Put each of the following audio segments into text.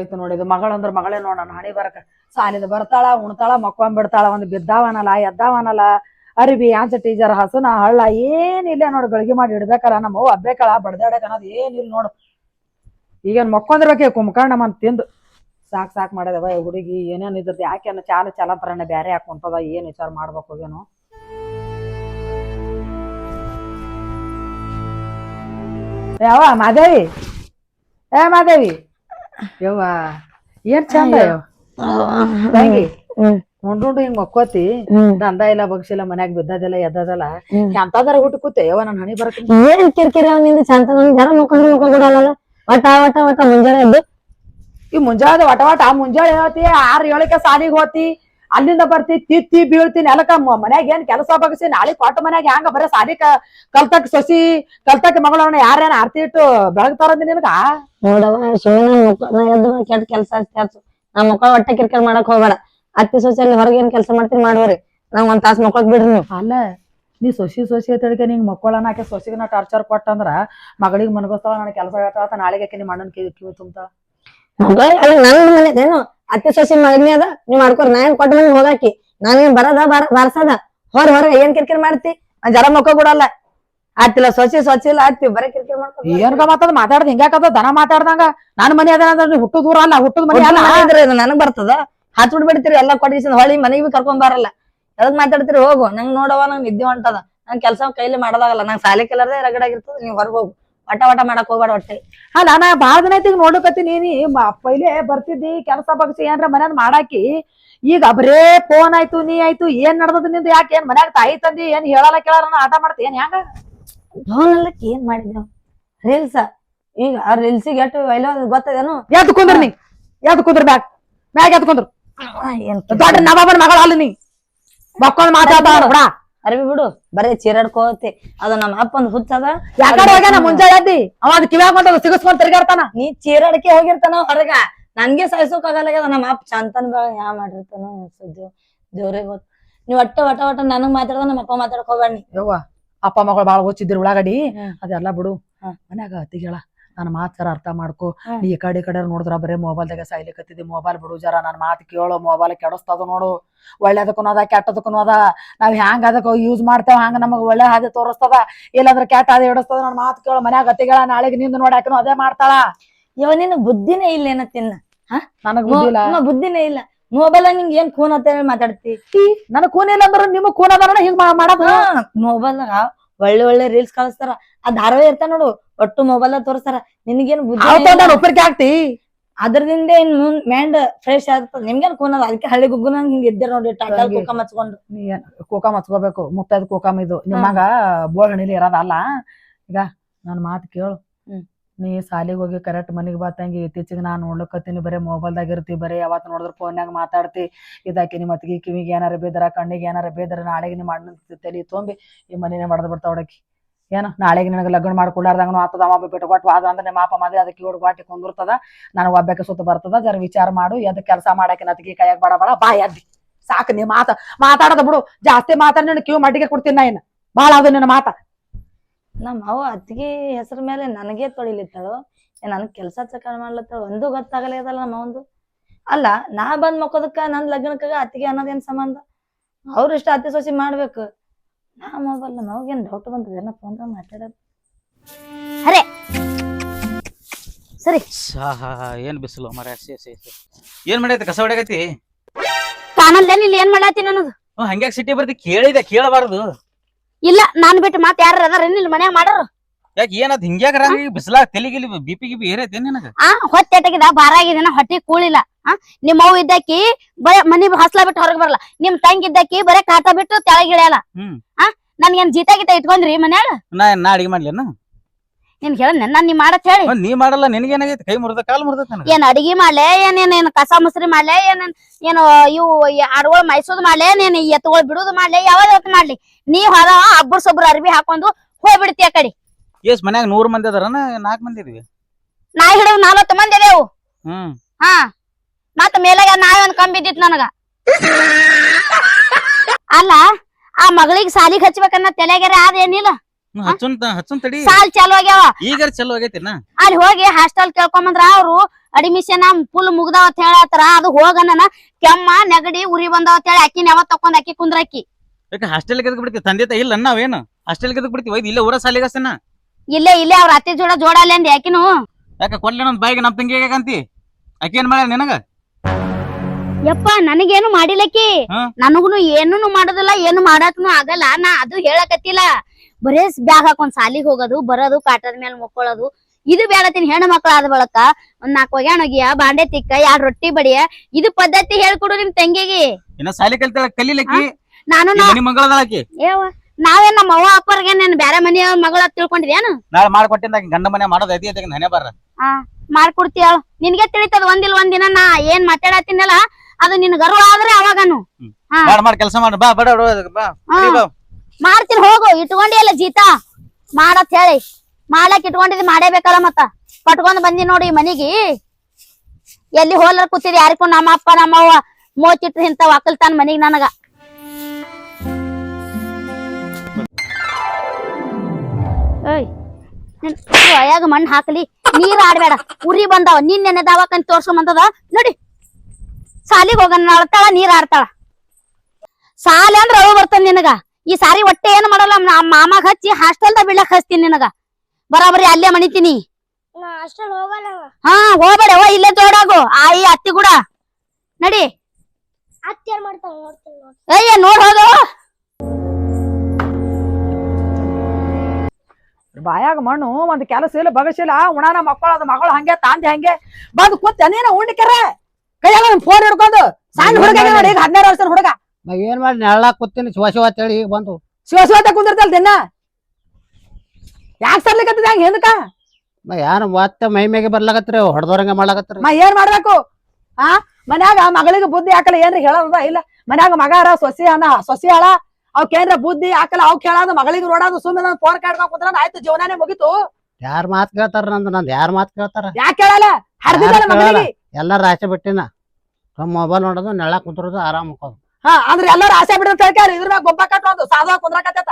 ಐತಿ ಮಗಳ ಮಗಳಂದ್ರ ಮಗಳೇ ನೋಡ ಹಣಿ ಬರಕ. ಸಾಲಿದ ಬರ್ತಾಳ, ಉಣ್ತಾಳ, ಮಕ್ಕೊಂಡ್ ಬಿಡ್ತಾಳ, ಒಂದ್ ಬಿದ್ದಾವನಲ್ಲ, ಎದ್ದಾವನಲ್ಲ. ಅರಿಬಿ ಆಂಚ ಟೀಚರ್ ಹಸುನ, ಹಳ್ಳ ಏನಿಲ್ಲ ನೋಡು, ಗಳಿಗೆ ಮಾಡಿ ಇಡ್ಬೇಕಲ್ಲ, ನಮ್ಮ ಅಬ್ಬೇಕಳ ಬಡ್ದಾಡಕ ಅನ್ನೋದು ಏನಿಲ್ಲ ನೋಡು. ಈಗೇನ್ ಮಕ್ಕೊಂದಿರ್ಬೇಕೆ ಕುಂಕರ್ಣ ಮನ್ ತಿಂದು. ಸಾಕ್ ಸಾಕ್ ಮಾಡಿದವ ಹುಡುಗಿ, ಏನೇನ್ ಇದ್ದದ್ದು ಯಾಕೆ ಚಾಲ ಚಲಂತರನ್ನ ಬ್ಯಾರೆ ಹಾಕೊಂತದ, ಏನ್ ವಿಚಾರ ಮಾಡ್ಬೇಕು ಏನೋ ಯಾವ ಮಾದೇವಿ? ಏ ಮಾದೇವಿ? ಯವ್ವ ಏನ್ ಚಂದ ಯವ್ವ. ತಂಗಿ? ಉಂಡುಂಡು ಹಿಂಗ್ ಮಕ್ಕೋತಿ ದಂದ ಇಲ್ಲ ಬಗ್ಸಿಲ್ಲ ಮನ್ಯಾಗ ಬಿದ್ದದಲ್ಲ ಎದ್ದದಲ್ಲ ಎಂತದಾರ ಹುಟ್ಟು ಕೂತೆ? ಯವ್ವ ನನ್ ಹಣಿ ಬರಕ್ ಏನ್ ಕಿರಿಕಿರಿ ನಿಂದ ಚಂತ ನನ್ ಜರ ಮುಖಂದ್ರೆ ಮುಖ ಬಿಡಲ್ಲ ವಟ ವಟ ವಟ ಮುಂಜಾನೆ ಎದ್ದು. ಈ ಮುಂಜಾನೆ ವಟ ವಟ ಮುಂಜಾನೆ ಹೇಳ್ತಿ ಆರ್ ಏಳಕ್ಕೆ ಸಾಲಿಗೆ ಹೋತಿ. ಅಲ್ಲಿಂದ ಬರ್ತಿ ತಿತ್ತಿ ಬೀಳ್ತೀನಿ. ನೆಲಕ ಮನ್ಯಾಗ ಏನ್ ಕೆಲಸ ಬಗ್ಸಿ ನಾಳೆ ಕೊಟ್ಟ ಮನ್ಯಾಗ ಹ್ಯಾಂಗ ಬರ ಸಾಲಿ ಕಲ್ತಕ್ ಸೊಸಿ ಕಲ್ತಕ್ ಮಗಳನ್ನ ಯಾರೇನ ಆರ್ತಿ ಇಟ್ಟು ಬೆಳಗ್ತಾರಂದಿ ನಿನಗ? ನೋಡವ ಶಿವನ ಎದ್ದು ಕೆಟ್ಟ ಕೆಲಸ ನಮ್ಮ ಮುಖ ಹೊಟ್ಟೆ ಕಿರ್ಕಿರಿ ಮಾಡಕ್ ಹೋಗ್ಬೇಡ. ಅತ್ತಿ ಸೊಸೆಯಲ್ಲಿ ಹೊರಗೆ ಏನ್ ಕೆಲಸ ಮಾಡ್ತೀನಿ ಮಾಡೋರಿ ನಂಗ್ ಒಂದ್ ತಾಸ್ ಮಕ್ಳಕ್ ಬಿಡ್ರಿ ನೀವು. ಅಲ್ಲ ನೀ ಸೊಸಿ ಸೊಸಿ ಅಂತೇಳಿಕೆ ನಿಂಗೆ ಮಕ್ಕಳನ್ನ ಆಕೆ ಸೊಸಿಗೆ ಟಾರ್ಚರ್ ಕೊಟ್ಟಂದ್ರ ಮಗಳಿಗೆ ಮನಗೋಸ್ತಾವ ನನಗೆ ಕೆಲಸ ಹೇಳ್ತಾವ ನಾಳೆಗೆ ಆಕೆ ನಿಮ್ಮ ಅಣ್ಣನ ಕಿವಿ ತುಂಬ್ತಾಳ. ಅಲ್ಲಿ ನನ್ ಮನೆ ಅತ್ತಿ ಸೊಸಿ ಮಗನೇ ಅದ ನೀವ್ ಮಾಡ್ಕೊರಿ ನಾ ಏನ್ ಕೊಟ್ಟ ಮನೆ ಹೋಗಾಕಿ? ನಾವೇನ್ ಬರದ ಬಾರ ಬಾರ್ಸದ? ಹೊರ ಹೊರ ಏನ್ ಕಿರ್ಕಿರ್ ಮಾಡ್ತಿ? ನಾ ಜರ ಮುಖ ಬಿಡಲ್ಲ ಆತಿಲ್ಲ ಸೊಸಿ ಸೊಸಿ ಇಲ್ಲ ಆತಿ ಬರೀ ಕಿರ್ಕಿರ್ ಮಾಡ್ಕೊ ಏನ್ಗ ಮಾತಾಡ ಮಾತಾಡ್ದ ಹಿಂಗಾಕದ ದನ ಮಾತಾಡ್ದಂಗ? ನಾನು ಮನೆ ಅದ ಅಂದ್ರೆ ಹುಟ್ಟು ದೂರ ಅಲ್ಲ ಹುಟ್ಟದ ಮನೆ ಅಲ್ಲ. ಇದ್ರೆ ಇದು ನನಗ್ ಬರ್ತದ. ಹತ್ ಬಿಡ್ಬಿಡ್ತೀರಿ ಎಲ್ಲಾ ಕೊಟ್ಟಿಸಿದ ಹೊಳಿ ಮನೆಗೆ ಬಿ ಕರ್ಕೊಂಡ್ ಬರಲ್ಲ. ಎದಕ್ ಮಾತಾಡ್ತೀರಿ ಹೋಗು. ನಂಗ್ ನೋಡವ ನಂಗ್ ನಿದ್ದೆ ಹೊಂಟದ. ನಂಗ್ ಕೆಲಸ ಕೈಲಿ ಮಾಡೋದಾಗಲ್ಲ. ನಂಗ್ ಸಾಲಿ ಕೆಲರ್ದೆ ರಗಡಾಗಿರ್ತದ ನೀವ್ ಹೊರಗ್ ಹೋಗು. ವಟ ವಟ ಮಾಡಕ್ ಹೋಗ್ಬೇಡ ಹೊಟ್ಟೆ. ಅಲ್ಲ ನಾ ಬಾಳ ದಿನ ಐತಿ ನೋಡಕತ್ತೀನಿ ನೀನಿ ಪೈಲೆ ಬರ್ತಿದ್ದಿ ಕೆಲಸ ಬಗ್ಸಿ ಏನ್ರ ಮನ್ಯಾಗ ಮಾಡಾಕಿ ಈಗ ಬರೇ ಫೋನ್ ಆಯ್ತು ನೀ ಆಯ್ತು ಏನ್ ನಡ್ದದ ನಿಂದು ಯಾಕೆ ಏನ್ ಮನ್ಯಾಗ ತಾಯಿ ತಂದಿ ಏನ್ ಹೇಳಲ್ಲ ಕೇಳಾರ ಆಟ ಮಾಡ್ತಿ ಏನ್ ಹೆಂಗ? ಫೋನಲ್ಲಕ್ಕೆ ಏನ್ ಮಾಡಿದ್ವಿ ರೀಲ್ಸ. ಈಗ ಆ ರೀಲ್ಸಿಗೆ ಎಷ್ಟು ವೈಲೋ ಗೊತ್ತದೇನು? ಯಾವ್ದು ಕುಂದ್ರ ನೀ ಯಾವ್ದು ಕುಂದ್ರ ಬ್ಯಾಗ್ ಮ್ಯಾಗ ಎದ್ದು ಕುಂದ್ರ. ಏನ್ ದೊಡ್ಡ ನವಾಬನ ಮಗಳ ಅಲ್ಲ ನೀ. ಮಕ್ಕೊಂಡ್ ಮಾತಾಡ್ತಾಳ ನೋಡ ಬಿಡು ಬರೀ ಚೀರಾಡ್ಕೋತಿ ಅದ ನಮ್ಮ ಅಪ್ಪಂದ್ ಹುಚ್ಚದ ಯಾಕಡೆ ಹೋಗ್ಯಾನ ಮುಂಜಾನೆ ಅವ್ ಅವ ಅದ್ ಕಿವ್ಯಾಗ ಸಿಗಸ್ಕೊಂಡ್ ತಿರ್ಗಾಡ್ತಾನ? ನೀ ಚೀರಾಡಕ್ಕೆ ಹೋಗಿರ್ತಾನ ಹೊರಗ? ನನ್ಗೆ ಸಾಯ್ಸೋಕ್ ಆಗಲ್ಲ ನಮ್ಮ ಅಪ್ಪ ಚಂತನ್ ಬೇಡ ಯಾ ಮಾಡಿರ್ತಾನೋ ಸುದ್ದಿ? ದೇವ್ರೇ ಗೊತ್ತ. ನೀವ್ ಒಟ್ಟ ಒಟ್ಟ ಒಟ್ಟ ನನಗ್ ಮಾತಾಡ್ದ ನಮ್ಮ ಅಪ್ಪ ಮಾತಾಡಕ್ ಹೋಗ್ಬೇಡ ನೀ. ಯವ್ವ ಅಪ್ಪ ಮಗಳು ಬಾಳ ಓದ್ತಿದ್ರಿ ಉಳ್ಳಾಗಡಿ ಅದೆಲ್ಲಾ ಬಿಡು. ಮನ್ಯಾಗ ಅತ್ತಿಗೆಳ ನನ್ನ ಮಾತು ಜರ ಅರ್ಥ ಮಾಡ್ಕೊ. ನೀ ಈ ಕಡೆ ಈ ಕಡೆ ನೋಡಿದ್ರ ಬರೇ ಮೊಬೈಲ್ದಾಗ ಸಾಯ್ಲಿಕತ್ತಿದ್ದಿ ಮೊಬೈಲ್ ಬಿಡು ಜರ ನನ್ನ ಮಾತು ಕೇಳು. ಮೊಬೈಲ್ ಕೆಡಸ್ತದ ನೋಡು. ಒಳ್ಳೇದಕ್ಕೂ ಅದ ಕೆಟ್ಟದಕ್ಕೂ ಅದ. ನಾವ್ ಹ್ಯಾಂಗ ಅದಕ್ಕ ಯೂಸ್ ಮಾಡ್ತೇವ ಹಂಗ ನಮಗ್ ಒಳ್ಳೆ ಹಾದಿ ತೋರಿಸ್ತದ. ಇಲ್ಲಾಂದ್ರ ಕೆಟ್ಟ ಹಾದಿ ಹಿಡಿಸ್ತದ ನನ್ನ ಮಾತು ಕೇಳೋ. ಮನ್ಯಾಗ ಗತಿಗಳ ನಾಳೆಗೆ ನಿಂದು ನೋಡಾಕನು ಅದೇ ಮಾಡ್ತಾಳ. ಇವ ನಿನ್ನ ಬುದ್ಧಿನೇ ಇಲ್ಲ ಏನ ತಿನ್ನ ನನಗ್ ಬುದ್ಧಿನೇ ಇಲ್ಲ. ಮೊಬೈಲ್ ನಿಂಗ್ ಏನ್ ಖೂನ್ ಅಂತ ಹೇಳಿ ಮಾತಾಡ್ತಿ? ನನ್ ಖೂನ್ ಇಲ್ಲ ಅಂದ್ರ ನಿಮ್ ಖೂನ್ ಅದಾರ ಹಿಂಗ್ ಮಾಡ ಮಾಡದ? ಮೊಬೈಲ್ ಒಳ್ಳೆ ಒಳ್ಳೆ ರೀಲ್ಸ್ ಕಳಿಸ್ತಾರ. ಆ ಧಾರಾವಾಹಿ ಇರ್ತಾವ ನೋಡು. ಒಟ್ಟು ಮೊಬೈಲ್ ತೋರಿಸ್ತಾರ. ನಿನ್ಗೇನು ಬುದ್ಧಿ ಆಗ್ತಿ? ಹಾಕ್ತಿ ಅದ್ರದಿಂದ ಏನ್ ಮುಂದ್ ಮ್ಯಾಂಡ್ ಫ್ರೆಶ್ ಆಗ್ತದ. ನಿಮ್ಗೇನ್ ಖೂನ್ ಅದ? ಅದಕ್ಕೆ ಹಳ್ಳಿ ಗುಗ್ಗು ನಂಗೆ ಹಿಂಗ್ ಇದ್ದೆ ನೋಡಿ ಟಾಟಾ ಕೋಕ ಮಚ್ಕೊಂಡು ಕೋಕಮ್ ಹಚ್ಕೋಬೇಕು ಮುತ್ತೈದ್ ಕೋಕಮ್ ಇದು. ನಿಮ್ಮಗ ಬೋಳ್ ಹಣಿಲಿ ಇರೋದಲ್ಲ ಈಗ ನನ್ ಮಾತು ಕೇಳು. ನೀ ಸಾಲಿಗೆ ಹೋಗಿ ಕರೆಕ್ಟ್ ಮನೆಗೆ ಬಾತಂಗಿ ಇತ್ತೀಚಿಗೆ ನಾನ್ ನೋಡ್ಲಕತ್ತೀನಿ. ಬರೇ ಮೊಬೈಲ್ದಾಗ ಇರ್ತಿ. ಬರೀ ಯಾವತ್ತು ನೋಡಿದ್ರೆ ಫೋನ್ಯಾಗ ಮಾತಾಡ್ತಿ. ಇದಾಕಿ ನಿಮ್ಮ ಅತ್ತಿಗೆ ಕಿವಿಗೆ ಏನಾರ ಬೇದರ ಕಣ್ಣಿಗೆ ಏನಾರ ಬೇದರ ನಾಳೆಗೆ ನಿಮ್ಮ ಅಣ್ಣನ ತಲೆ ತೊಂಬಿ ಈ ಮನೇನೆ ಮಾಡದ್ ಬಿಡ್ತಾವ ಏನ? ನಾಳೆಗೆ ನಿನಗೆ ಲಗ್ನ ಮಾಡ್ಕೊಡಾರ್ದಂಗನು ಆತದ ಅವ ಬಿಟ್ಟು ವಾದ ಅಂದ್ರೆ ನಿಮ್ಮ ಅಪ್ಪ ಅದಕ್ಕೆ ಇವ್ರು ವಾಟಿ ಕುಂದಿರ್ತದ. ನನಗೆ ಒಬ್ಬಕ್ಕೆ ಸುತ್ತ ಬರ್ತದ, ಜರ ವಿಚಾರ ಮಾಡು ಎದ್ ಕೆಲಸ ಮಾಡಕ್ಕೆ ನತ್ಗಿ ಕೈಯಾಗ ಬಡ ಬಡ, ಬಾ ಎದ್ದಿ. ಸಾಕು ನೀ ಮಾತ, ಮಾತಾಡದ ಬಿಡು. ಜಾಸ್ತಿ ಮಾತಾಡಿ ನಿನ್ನ ಕಿವಿ ಮಟ್ಟಿಗೆ ಕೊಡ್ತೀನಿ ನಾ ಇನ್ನು. ಭಾಳ ಅದು ನಿನ್ನ ಮಾತ. ನಮ್ಮ ಅವ್ವ ಅತ್ತಿಗೆ ಹೆಸರು ಮೇಲೆ ನನಗೆ ತೊಳಿಲಿತ್ತಾಳು. ನನ್ ಕೆಲಸ ಚಕಾರ ಮಾಡ್ಲತ್ತಾಳ. ಒಂದು ಗೊತ್ತಾಗಲೇ ಅದಲ್ಲ ನಮ್ಮ ಒಂದು ಅಲ್ಲ, ನಾ ಬಂದ್ ಮಕ್ಕೋದಕ್ಕ ನನ್ ಲಗ್ನಕ್ಕ ಅತ್ತಿಗೆ ಅನ್ನೋದೇನ್ ಸಂಬಂಧ? ಅವ್ರು ಇಷ್ಟ ಅತ್ತಿ ಸೊಸಿ ಮಾಡ್ಬೇಕು. ನಾ ಮೊಬೈಲ್ ನಮಗೇನು ಡೌಟ್ ಬಂತದ ಏನೋ ಫೋನ್ ಮಾತಾಡೋದು? ಸರಿ. ಆಹಾ ಏನ್ ಬಿಸಿಲು ಮರ ಸೇ ಸೇ ಸೇ. ಏನ್ ಮಾಡೈತಿ? ಕಸ ಹೊಡ್ಯಾಕತಿ ಕಾಣಲ್ಲ ಇಲ್ಲಿ ಏನ್ ಮಾಡತ್ತೀನಿ ಅನ್ನೋದು ಹಂಗ್ಯಾಕ್ ಸಿಟಿ ಬರ್ತಿ ಕೇಳಿದೆ ಕೇಳಬಾರ್ದು. ಇಲ್ಲ ನಾನ್ ಬಿಟ್ಟು ಮಾತ್ ಯಾರು ಅದಾರ ಇಲ್ಲಿ ಮನ್ಯಾಗ ಮಾಡೋರು? ಯಾಕೆ ಏನದ್ ಹಿಂಗ್ಯಾಕ ಬಿಸಿಲಾಗ ತೆಲಿಗಿಲಿ ಬಿ ಪಿ ಗಿಪಿ ಏರೈತಿ ನಿನಗ? ಆ ಹೊತ್ತೆಟಗಿದ ಬಾರ ಆಗಿದಿನ ಹೊಟ್ಟಿ ಕೂಳಿಲ್ಲ. ಆ ನಿಮ್ ಅವ್ವ ಇದ್ದಾಕಿ ಬರೇ ಮನಿ ಹಸ್ಲ ಬಿಟ್ಟು ಹೊರಗ್ ಬರಲ್ಲ. ನಿಮ್ ತಂಗಿ ಇದ್ದಾಕಿ ಬರೇ ಕಾಟ ಬಿಟ್ಟು ತೆಳಗಿಳಿಯಲ್ಲ ಹ್ಮ್. ಆ ನನ್ಗೇನ್ ಜೀತ ಗೀತ ಇಟ್ಕೊಂಡ್ರಿ ಮನ್ಯಾಗ? ನಾ ನಾ ಅಡಿಗೆ ಮಾಡ್ಲೇನ ನಿನ್ ಹೇಳ ನಾನ್ ನೀ ಮಾಡತ್ ಹೇಳಿ. ನೀ ಮಾಡಲ್ಲ ನಿನಗೇನಾಗೈತಿ ಕೈ ಮುರ್ದ ಕಾಲ್ ಮುರ್ದ ನನಗ? ಏನ್ ಅಡಿಗೆ ಮಾಡ್ಲೆ? ಏನೇನ್ ಏನ್ ಏನ್ ಕಸ ಮುಸ್ರಿ ಮಾಡ್ಲೆ? ಏನ್ ಏನ್ ಏನು ಇವು ಆಡುಗಳು ಮೈಸೂದ್ ಮಾಡ್ಲೆ? ಏನ್ ಎತ್ತುಗಳು ಬಿಡುದು ಮಾಡ್ಲೆ? ಯಾವ್ದು ಹೊತ್ತು ಮಾಡ್ಲಿ? ನೀ ಹೊರ ಅಬ್ಬರ್ ಸೊಬ್ರು ಅರ್ಬಿ ಹಾಕೊಂಡು ಹೋಗ್ಬಿಡ್ತಿ ಆ ಕಡೆ. ಎಸ್ ಮನ್ಯಾಗ ನೂರ್ ಮಂದಿ ಅದಾರನ? ನಾಲ್ಕ್ ಮಂದಿ ಇದೀವಿ. ನಾ ಹಿಡಿದು ನಾಲ್ವತ್ತು ಮಂದಿ ಅದೇವು. ಹ್ಮ್. ಹಾ. ಮತ್ತ ಮೇಲಾಗ ನಾಯಿ ಒಂದ್ ಕಂಬಿದ್ದಿತ್ ಬಿದ್ದಿತ್ ನನಗ. ಅಲ್ಲ ಆ ಮಗಳಿಗೆ ಸಾಲಿಗೆ ಹಚ್ಬೇಕನ್ನ ತಲೆಗೆರೆ ಅದೇನಿಲ್ಲ ಹಚ್ಚುನ್ ಹಚ್ಚುನ್ ತಡಿ. ಸಾಲ್ ಚಾಲು ಆಗ್ಯಾವ. ಈಗ ಚಲೋ ಆಗೈತಿನ ಅಲ್ಲಿ ಹೋಗಿ ಹಾಸ್ಟೆಲ್ ಕೇಳ್ಕೊಂಬಂದ್ರ ಅವ್ರು ಅಡ್ಮಿಷನ್ ಫುಲ್ ಮುಗ್ದಾವ ಅಂತ ಹೇಳತ್ತಾರ ಅದು ಹೋಗನ ಕೆಮ್ಮ ನೆಗಡಿ ಉರಿ ಬಂದಾವ್ ಅಂತ ಹೇಳಿ ಅಕ್ಕಿನ ಯಾವತ್ ತಕೊಂಡ್ ಅಕ್ಕಿ ಕುಂದ್ರಕ್ಕಿ ಯಾಕೆ ಹಾಸ್ಟೆಲ್ ಎದಕ್ ಬಿಡ್ತಿ? ತಂದೆ ತ ಇಲ್ಲ ನಾವೇನು ಹಾಸ್ಟೆಲ್ ಎದಕ್ ಬಿಡ್ತೀವಿ ಒಯ್ದು ಇಲ್ಲೇ ಊರ ಸಾಲಿಗೆ ಹಸ್ತೇನ ಇಲ್ಲೇ ಇಲ್ಲೇ ಅವ್ರ ಅತ್ತೆ ಜೋಡ ಜೋಡಲ್ಲಿ ಅಂದ್ ಯಾಕಿನು ಯಾಕೆ ಕೊಡ್ಲಿ ನನ್ ಬಾಯಿಗೆ ನಮ್ ತಂಗಿ ಅಕ್ಕಿ ಏನ್ ಮಾಡ್ಯಾರ ನಿನಗ? ಯಪ್ಪ ನನಗೇನು ಮಾಡಿಲಕ್ಕಿ? ಹಾ? ನನಗುನು ಏನೂನು ಮಾಡೋದಿಲ್ಲ ಏನು ಮಾಡಕ್ನು ಆಗಲ್ಲ. ನಾ ಅದು ಹೇಳಕತ್ತಿಲ್ಲ. ಬರೇ ಬ್ಯಾಗ್ ಹಾಕೊಂಡ್ ಸಾಲಿಗೆ ಹೋಗೋದು ಬರೋದು ಕಾಟದ ಮೇಲೆ ಮುಕ್ಕೊಳ್ಳೋದು. ಇದು ಬೇಡತೀನಿ ಹೆಣ್ಣು ಮಕ್ಳು ಆದ ಬಳಕ. ಒಂದ್ ನಾಲ್ಕು ಒಗ್ಯಾಣ ಒಗಿಯ ಬಾಂಡೆ ತಿಕ್ಕ ಎರಡ್ ರೊಟ್ಟಿ ಬಡಿಯ. ಇದು ಪದ್ಧತಿ ಹೇಳ್ಕೊಡು ನಿಮ್ ತಂಗಿಗೆ. ಇನ್ನ ಸಾಲಿ ಕಲ್ತಾಳ ಕಲೀಲಕ್ಕಿ? ನಾನು ನಾ- ಮನಿ ಮಂಗಳದಾಳಕಿ ಏವ ನಾವೇನ್ ನಮ್ಮ ಅವ್ವ ಅಪ್ಪರ್ಗೆ ನಾನು ಬೇರೆ ಮನೆಯ ಮಗಳ ತಿಳ್ಕೊಂಡಿದ್ಯಾನು ನಾಳೆ ಮಾಡ್ಕೊಟ್ಟಿಂದ ಆಕಿ ಗಂಡ ಮನೆ ಮಾಡೋದ್ ಐತಿ ನನೆ ಬರ ಹಾ ಮಾಡ್ಕೊಡ್ತೀಯ. ನಿನ್ಗೆ ತಿಳಿತದ ಒಂದಿಲ್ ಒಂದಿನ ನಾ ಏನ್ ಮಾತಾಡತ್ತೀನಲ್ಲ ಅದು ನಿನ್ ಗರ್ವ ಆದ್ರೆ ಅವಾಗನು. ಹಾ. ಮಾಡ್ ಮಾಡ್ ಕೆಲಸ ಮಾಡು ಬಾ ಬಡ ಬಾ. ಹಾ. ಬಾ. ಮಾಡ್ತೀನಿ ಹೋಗು. ಇಟ್ಕೊಂಡಿ ಅಲ್ಲ ಜೀತಾ? ಮಾಡತ್ ಹೇಳಿ. ಮಾಡಕ್ ಇಟ್ಕೊಂಡಿದ್ ಮಾಡೇಬೇಕಲ್ಲ ಮತ್ತ. ಕಟ್ಕೊಂಡ್ ಬಂದಿ ನೋಡಿ ಈ ಮನಿಗಿ. ಎಲ್ಲಿ ಹೋಲರ್ ಕೂತಿದ್ ಯಾರಿಗೂ ನಮ್ಮ ಅಪ್ಪ ನಮ್ಮವ್ವ ಮೋಚಿಟ್ರು ಇಂತ ಒಕ್ಕಲ್ತಾನ ಮನಿಗ್ ನನಗ. ಏಯ್ ನಿನ್ ಮಣ್ಣು ಹಾಕಲಿ. ನೀರ್ ಆಡ್ಬೇಡ. ಉರಿ ಬಂದಾವ. ನಿನ್ನೆ ದವಾಖಾನೆ ತೋರ್ಸ್ಕೊಂಬಂದದ ನೋಡಿ. ಸಾಲಿಗೆ ಹೋಗಣ ಅಳ್ತಾಳ ನೀರ್ ಆಡ್ತಾಳ ಸಾಲಿ ಅಂದ್ರ ಅಳು ಬರ್ತದ ನಿನಗ. ಈ ಸಾರಿ ಹೊಟ್ಟೆ ಏನ್ ಮಾಡಲ್ಲ ನಮ್ಮ ಮಾಮಾಗ ಹಚ್ಚಿ ಹಾಸ್ಟೆಲ್ದಾಗ ಬಿಡ್ಲಕ್ ಹಚ್ತೀನಿ ನಿನಗ. ಬರಾಬರಿ ಅಲ್ಲೇ ಮಣಿತೀನಿ ಹಾ ಹಾಸ್ಟೆಲ್ ಓ ಇಲ್ಲೇ ಜೋಡಾಗು ಆಯಿ ಅತ್ತಿ ಕೂಡ. ನಡಿ. ಅಯ್ಯ ನೋಡ್. ಹೋದ ಬಾಯಾಗ ಮಣ್ಣು ಒಂದ್ ಕೆಲಸ ಇಲ್ಲ ಬಗಸಿಲ್ಲ ಉಣಾನ ಮಕ್ಕಳು ಅದ ಮಗಳು ಹಂಗೆ ತಾಂದೆ ಹಂಗೆ. ಬಂದ್ ಕೂತ್ ನೀನ ಉಣ್ಣಿಕರ ಕೈಯಾಗ ಫೋನ್ ಹಿಡ್ಕೊಂಡು ಸಣ್ಣ ಹುಡುಗ ನೋಡಿ ಈಗ ಹದಿನಾರು ವರ್ಷದ ಹುಡುಗ. ನಾ ಏನ್ ಮಾಡಿ ನೆಳ್ಳ ಕೂತೀನಿ ಶಿವ ಶಿವ ಅಂತೇಳಿ ಈಗ ಬಂದು. ಶಿವ ಶಿವತ ಕುಂದಿರ್ತಲ್ ದಿನ. ಯಾಕೆ ಸರ್ಲಿಕತ್ತದ ಹಂಗ ಹಿಂದಕ ನಾ ಯಾರು ಮತ್ತೆ ಮೈ ಮೇಗೆ ಬರ್ಲಾಕತ್ರಿ ಹೊಡೆದವ್ರಂಗ ಮಾಡ್ಲಾಕತ್ರಿ. ಮಾ ಏನ್ ಮಾಡ್ಬೇಕು? ಆ ಮನ್ಯಾಗ ಮಗಳಿಗೆ ಬುದ್ಧಿ ಹಾಕಲ್ಲ ಏನ್ರಿ ಹೇಳೋದ? ಇಲ್ಲ. ಮನ್ಯಾಗ ಮಗಾರ ಸೊಸಿ ಅನ್ನ ಸೊಸಿ ಅಳ. ಅವಕ್ಕೇನ್ರ ಬುದ್ಧಿ ಹಾಕಲ್ಲ ಅವ್ ಕೇಳೋದು ಮಗಳಿಗೆ ನೋಡೋದು ಸುಮ್ಮನೆ ಫೋನ್ ಕಾಡ್ಕೊಂಡ್ ಕುಂದ್ರ ಆಯ್ತು ಜೀವನಾನೇ ಮುಗಿತು. ಯಾರ ಮಾತ್ ಕೇಳ್ತಾರ ನಂದು? ನಂದು ಯಾರ್ ಮಾತ್ ಕೇಳ್ತಾರ? ಯಾಕೆ ಕೇಳಲ್ಲ? ಹರಿದಿದ್ದಾರೆ ಮಗಳಿಗೆ. ಎಲ್ಲಾರ ಆಸೆ ಬಿಟ್ಟಿನ. ಮೊಬೈಲ್ ನೋಡೋದು ನೆಳ್ಳ ಕುಂತಿರೋದು ಆರಾಮ್ ಹಾ ಅಂದ್ರೆ ಎಲ್ಲರೂ ಆಸೆ ಬಿಡ ಹೇಳ್ಕ್ಯಾರ. ಇದ್ರ ಮ್ಯಾಗ ಗೊಬ್ಬ ಕಟ್ಟೋದು ಸಾಧುವ ಕುಂದ್ರಕತ್ತೈತ.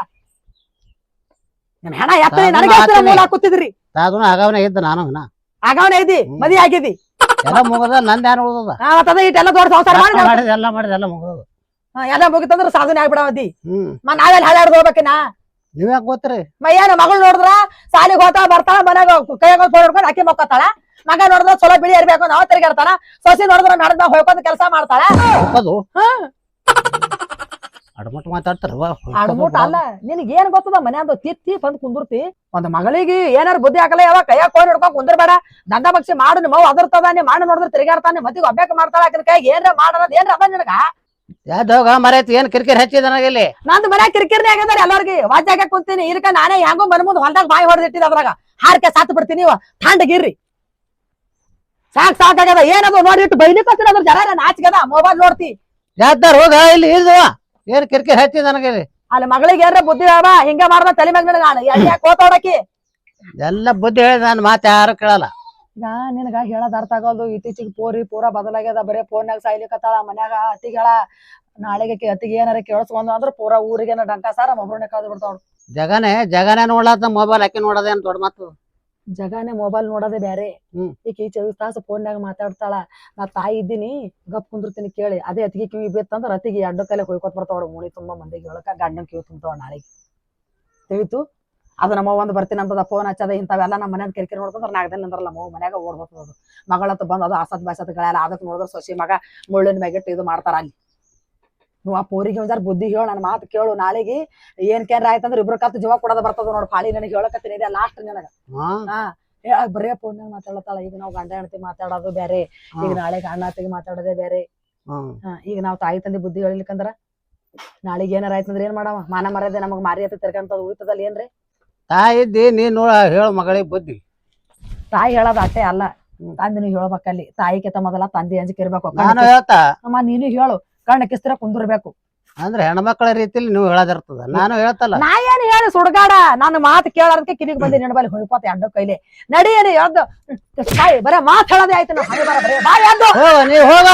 ನಿಮ್ ಹೆಣ ಎತ್ತ ನಾನು ನನಗೆ ಎತ್ತರ. ಮೂಲ ಕೂತಿದ್ರಿ. ಆಗವನೇ ಇದ್ದ ನಾನು ನಾ ಆಗವನೇ ಐದಿ ಮದಿ ಆಗಿದಿ ಎಲ್ಲ ಮುಗದ ನಂದ ಯಾರು ಉಳ್ದದ ಹಾ ಮತ್ತದ ಇಟ್ಟೆಲ್ಲ ದೊಡ್ಡ ಸಂಸಾರ ಮಾಡಿ ಮಾಡಿದ. ಎಲ್ಲ ಮಾಡಿದ ಎಲ್ಲ ಮುಗದ ಹಾ, ಎಲ್ಲ ಮುಗಿತಂದ್ರ ಸಾಧನೆ ಆಗ್ಬಿಡವದಿ ಹ್ಮ್. ಮ ನಾವೆಲ್ಲ ಹಾಳಾಡ್ದು ಹೋಗ್ಬೇಕಿನ ನೀವ್ ಯಾಕೆ ಗೊತ್ತ್ರಿ? ಮ ಏನ ಮಗಳು ನೋಡಿದ್ರ ಸಾಲಿಗೆ ಹೋಗ್ತಾಳ ಬರ್ತಾಳ ಮನ್ಯಾಗ ಕೈಯಾಗ ಫೋನ್ ಹಿಡ್ಕೊಂಡು ಅಕ್ಕಿ ಮಕ್ಕೋತಾಳ. ಮಗ ನೋಡಿದ್ರೆ ಚಲೋ ಬಿಳಿ ಇರ್ಬೇಕು ನಾವ್ ತಿರ್ಗಾಡ್ತಾನ. ಸೊಸಿ ನೋಡಿದ್ರ ಮೇಡದ ಹೋಗ್ಕೊಂಡ್ ಕೆಲಸ ಮಾಡ್ತಾಳ. ಅದು ಹಾ. ಅಡ್ಮಟ್ ಮಾತಾಡ್ತಾರ ಅಡ್ಮುಟ್ ಅಲ್ಲ ನಿನಗೆ ಏನ್ ಗೊತ್ತದ ಮನ್ಯಾಂದು ತಿತ್ತಿ ಬಂದ್ ಕುಂದಿರ್ತಿ? ಒಂದ್ ಮಗಳಿಗೆ ಏನಾರ ಬುದ್ಧಿ ಹಾಕಲ್ಲ ಯಾವ ಕೈಯಾಗ ಫೋನ್ ಹಿಡ್ಕೊಂಡ್ ಕುಂದಿರ್ಬೇಡ. ದಂಡ ಬಕ್ಷಿ ಮಾಡು ನಿಮ್ಮ ಅದರ್ತದ ನೀ ಮಾಡಿ ನೋಡಿದ್ರೆ ತಿರ್ಗಾಡ್ತಾನೆ ಮತ್ತಿಗೆ ಅಭ್ಯಾಸ ಮಾಡ್ತಾಳ ಆಕಿನ ಕೈಯಾಗ. ಏನ್ರ ಮಾಡೋದ್ ಏನ್ರ ಅದ ನಿನಗ? ಯಾವ್ದೋಗ ಮರೈತಿ ಏನ್ ಕಿರಿಕಿರಿ ಹಚ್ಚಿದ ಇಲ್ಲಿ ನಂದು ಮನ್ಯಾಗ ಕಿರಿಕಿರಿನೇ ಎಲ್ಲರಿಗೆ ಎಲ್ಲಾರ್ಗಿ. ವಾಜ್ಯಾಗ ಕುಂತೀನಿ ಇರ್ಕ ನಾನೇ ಹೆಂಗೋ ಮನ್ ಮುಂದ್ ಹೊಲ್ದಾಗ ಬಾಯಿ ಹೊಡೆದಿಟ್ಟಿದ ಅದ್ರಾಗ. ಹಾರ್ಕೆ ಸಾತ್ ಬಿಡ್ತೀನಿ ಇವ ಥಂಡಗಿರ್ರಿ. ಸಾಕ್ ಸಾಕಾಗ್ಯದ ಏನದು ನೋಡಿ ಇಟ್ಟು ಬೈಲಿಕ್ಕೆ ಅದ್ರ ಜನ ನಾಚಿಗದ ಮೊಬೈಲ್ ನೋಡ್ತಿ. ಯಾವ್ದಾರ ಹೋಗ ಇಲ್ಲಿ ಇದು ಏನ್ ಕಿರ್ಕಿರಿ ಹಚ್ಚಿದ ನನಗೆ ಅಲ್ಲಿ ಮಗಳಿಗೆ ಏನ್ರ ಬುದ್ಧಿ ಅವ? ಹಿಂಗ ಮಾಡ್ದ ತಲೆ ಮಗ್ ನಾನು. ಎಣ್ಣೆ ಕೋತಾಡಕಿ ಎಲ್ಲ ಬುದ್ಧಿ ಹೇಳಿದ ನಾನು ಮಾತು ಯಾರು ಕೇಳಲ್ಲ. ನಾ ನಿನಗ ಹೇಳದ ಅರ್ಥ ಆಗೋದು ಇತ್ತೀಚಿಗೆ ಪೋರಿ ಪೂರ ಬದಲಾಗ್ಯದ. ಬರೇ ಫೋನ್ಯಾಗ ಸಾಯ್ಲಿಕತ್ತಾಳ ಮನ್ಯಾಗ ಅತ್ತಿಗಳ ನಾಳೆಗೆ ಆಕಿ ಅತ್ತಿಗೆ ಏನಾರ ಕೇಳಿಸ್ಕೊಂಡು ಅಂದ್ರ ಪೂರ ಊರಿಗೆ ಡಂಕ ಸಾರ ಮೊಬ್ರನ್ನೇ ಕಾದು ಬಿಡ್ತಾವ್ ಜಗನೇ ಜಗನೇ ನೋಡ್ಲಾತ ಮೊಬೈಲ್ ಹಾಕಿ ನೋಡೋದೇನ್ ದೊಡ್ಡ ಮಾತು. ಜಗಾನೇ ಮೊಬೈಲ್ ನೋಡೋದೇ ಬೇರೆ ಈಕೆ ಚೌಬೀಸ್ ತಾಸು ಫೋನ್ಯಾಗ ಮಾತಾಡ್ತಾಳ. ನಾ ತಾಯಿ ಇದ್ದೀನಿ ಗಪ್ ಕುಂದಿರ್ತೀನಿ ಕೇಳಿ. ಅದೇ ಅತ್ತಿಗೆ ಕಿವಿ ಬಿತ್ತಂದ್ರ ಅತ್ತಿಗೆ ಅಡ್ಡ ಕಲೆ ಹೊಯ್ಕೊತ್ ಬರ್ತಾವ ಮುಳಿ ತುಂಬಾ ಮಂದಿಗೆ ಹೇಳಕ ಗಂಡನ ಕಿವಿ ತುಂಬ್ತಾವ ನಾಳೆಗೆ. ತಿಳಿತು? ಅದು ನಮ್ಮ ಒಂದು ಬರ್ತೀನಿ ಅಂತದ ಫೋನ್ ಹಚ್ಚದ ಇಂಥವೆಲ್ಲ ನಮ್ಮ ಮನೆಯ ಕಿರಿಕಿರಿ ನೋಡ್ತಂದ್ರೆ ನಾಲ್ಕು ದಿನ ಅಂದ್ರಲ್ಲ ಮಗು ಮನ್ಯಾಗ ಓಡ್ಬೋದು ಮಗಳತ್ತು ಬಂದ್ ಅದು ಆಸತ್ ಬಾಸತ್ಗಳ ಅದಕ್ಕೆ ನೋಡಿದ್ರೆ ಸೊಸಿ ಮಗ ಮುಳ್ಳಿನ ಮ್ಯಾಗಿಟ್ಟು ಇದು ಮಾಡ್ತಾರ ಅಲ್ಲಿ. ನೀವು ಆ ಪೋರಿಗೆ ಒಂದಾರ ಬುದ್ಧಿ ಹೇಳು ನನ್ನ ಮಾತು ಕೇಳು ನಾಳೆಗೆ ಏನ್ ಕೇಂದ್ರ ಆಯ್ತಂದ್ರ ಇಬ್ರು ಕತ್ತು ಜೀವ ಕೊಡೋದ ಬರ್ತದ ನೋಡ್ ಪಾಳಿ ನನಗೆ ಹೇಳಕತ್ತೀನಿ ಇದೆ ಲಾಸ್ಟ್ ನನಗ. ಹಾ? ಬರೇ ಫೋನ್ಯಾಗ ಮಾತಾಡತಾಳ ಈಗ ನಾವು ಗಂಡ ಹೆಂಡತಿ ಮಾತಾಡೋದು ಬೇರೆ ಈಗ ನಾಳೆ ಗಂಡ ಹತ್ತಿಗೆ ಮಾತಾಡೋದೇ ಬೇರೆ ಹಾ, ಈಗ ನಾವು ತಾಯಿ ತಂದೆ ಬುದ್ಧಿ ಹೇಳಿಲಿಕ್ಕಂದ್ರ ನಾಳೆಗೆ ಏನಾರ ಆಯ್ತಂದ್ರ ಏನ್ ಮಾಡವ? ಮಾನ ಮರ್ಯಾದೆ ನಮಗ್ ಮಾರಿ ಹತ್ತಿ ತಿರ್ಗಂತದ್ ಉಳಿತದಲ್ಲ ಏನ್ರಿ? ತಾಯಿ ಇದ್ದಿ ನೀನ್ ನೋಡ ಹೇಳು ಮಗಳಿಗೆ ಬುದ್ಧಿ. ತಾಯಿ ಹೇಳದ ಅಷ್ಟೇ ಅಲ್ಲ ತಂದಿನ ತಂದಿನೂ ಹೇಳ್ಬೇಕಲ್ಲಿ ತಾಯಿ ಕೆತ್ತ ಮೊದಲ ತಂದೆ ಅಂಜಿಕೆ ಇರ್ಬೇಕು ನಾನು ಹೇಳ್ತಾ. ಅಮ್ಮ ನೀನು ಹೇಳು. ಕಣ್ಣ ಕಿಸ್ತಿರ ಕುಂದಿರ್ಬೇಕು. ಅಂದ್ರೆ ಹೆಣ್ಮಕ್ಳ ರೀತಿಲಿ ನೀವು ಹೇಳದಿರ್ತದ ನಾನು ಹೇಳ್ತಲ್ಲ. ನಾ ಏನ್ ಹೇಳಿ ಸುಡ್ಗಾಡ? ನನ್ನ ಮಾತು ಕೇಳೋದಕ್ಕೆ ಕಿವಿಗೆ ಬಂದಿ ನೆನಬಲ್ಲಿ ಹೊಯ್ಕೋತ ಅಡ್ಡ ಕೈಲಿ. ನಡಿ ಏನು ಎದ್ದು ತಾಯಿ ಬರೇ ಮಾತು ಹೇಳೋದೇ ಆಯ್ತು ನೀವು ಹಣೆ ಬರ ಬರೇ ಬಾಯ್ ಹೋಗ.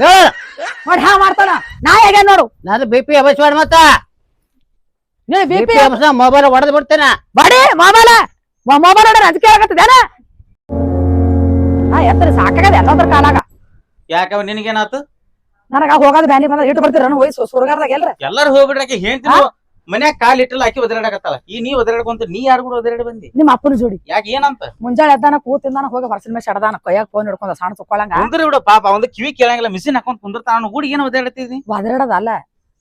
ಹೇಳ ನೋಡಿ ಹ್ಯಾ ಮಾಡ್ತಾನ. ನಾ ಹೇಗೆ ನೋಡು ನಾನು ಬಿ ಪಿ ಅಬಸ್ವಾಡ್ ಮತ್ತ. ನೀ ಬಿ ಪಿ ಮೊಬೈಲ್ ಹೊಡೆದ್ ಬಿಡ್ತೇನೆ. ಬಡಿ ಮೊಬೈಲ್. ಮೊಬೈಲ್ ನೋಡ್ರಿ ಅದಕ್ಕೆ ಆಗತ್ತದೇನ ಹಾ ಎತ್ತರ ಸಾಕಾಗದೆ ಎಲ್ಲದ್ರ ಕಾಲಾಗ. ಯಾಕವ ನಿನಗೇನಾತು? ನನಗ ಹೋಗೋದು ಬ್ಯಾನಿ ಬಂದ್ರೆ ಇಟ್ಟು ಬರ್ತೀರ ನಾನು ಹೋಯ್ಸು ಸುರಗಾರದಾಗ ಎಲ್ರ? ಎಲ್ಲಾರು ಹೋಗ್ಬಿಡಕ್ಕೆ ಹೇಳ್ತೀನಿ ಮನ್ಯಾಗ ಕಾಲ್ ಇಟ್ಟಲ್ಲ ಆಕಿ ಒದರಾಡಕತ್ತಲ್ಲ ಈ ನೀ ಒದರಾಡ್ಕೊಂತ ನೀ ಯಾರು ಕೂಡ ಒದರಾಡಿ ಬಂದಿ? ನಿಮ್ಮ ಅಪ್ಪನ ಜೋಡಿ. ಯಾಕೆ ಏನಂತ? ಮುಂಜಾನೆ ಎದ್ದಾನ ಕೂತಿಂದಾನ ಹೋಗಿ ಹೊರಸಿನ ಮೇಲೆ ಶಡದಾನ ಕೈಯಾಗ ಫೋನ್ ಹಿಡ್ಕೊಂಡ ಸಣ್ಣ ಸುಕ್ಕೊಳಂಗ. ಅಂದ್ರೆ ಬಿಡು ಪಾಪ ಅವಂದ ಕಿವಿ ಕೇಳಂಗಿಲ್ಲ ಮಿಷಿನ್ ಹಾಕೊಂಡ್ ಕುಂದಿರ್ತಾನ ಹುಡುಗ ಏನ್ ಒದರಾಡ್ತಿದ್ನಿ ಒದರಾಡದಲ್ಲ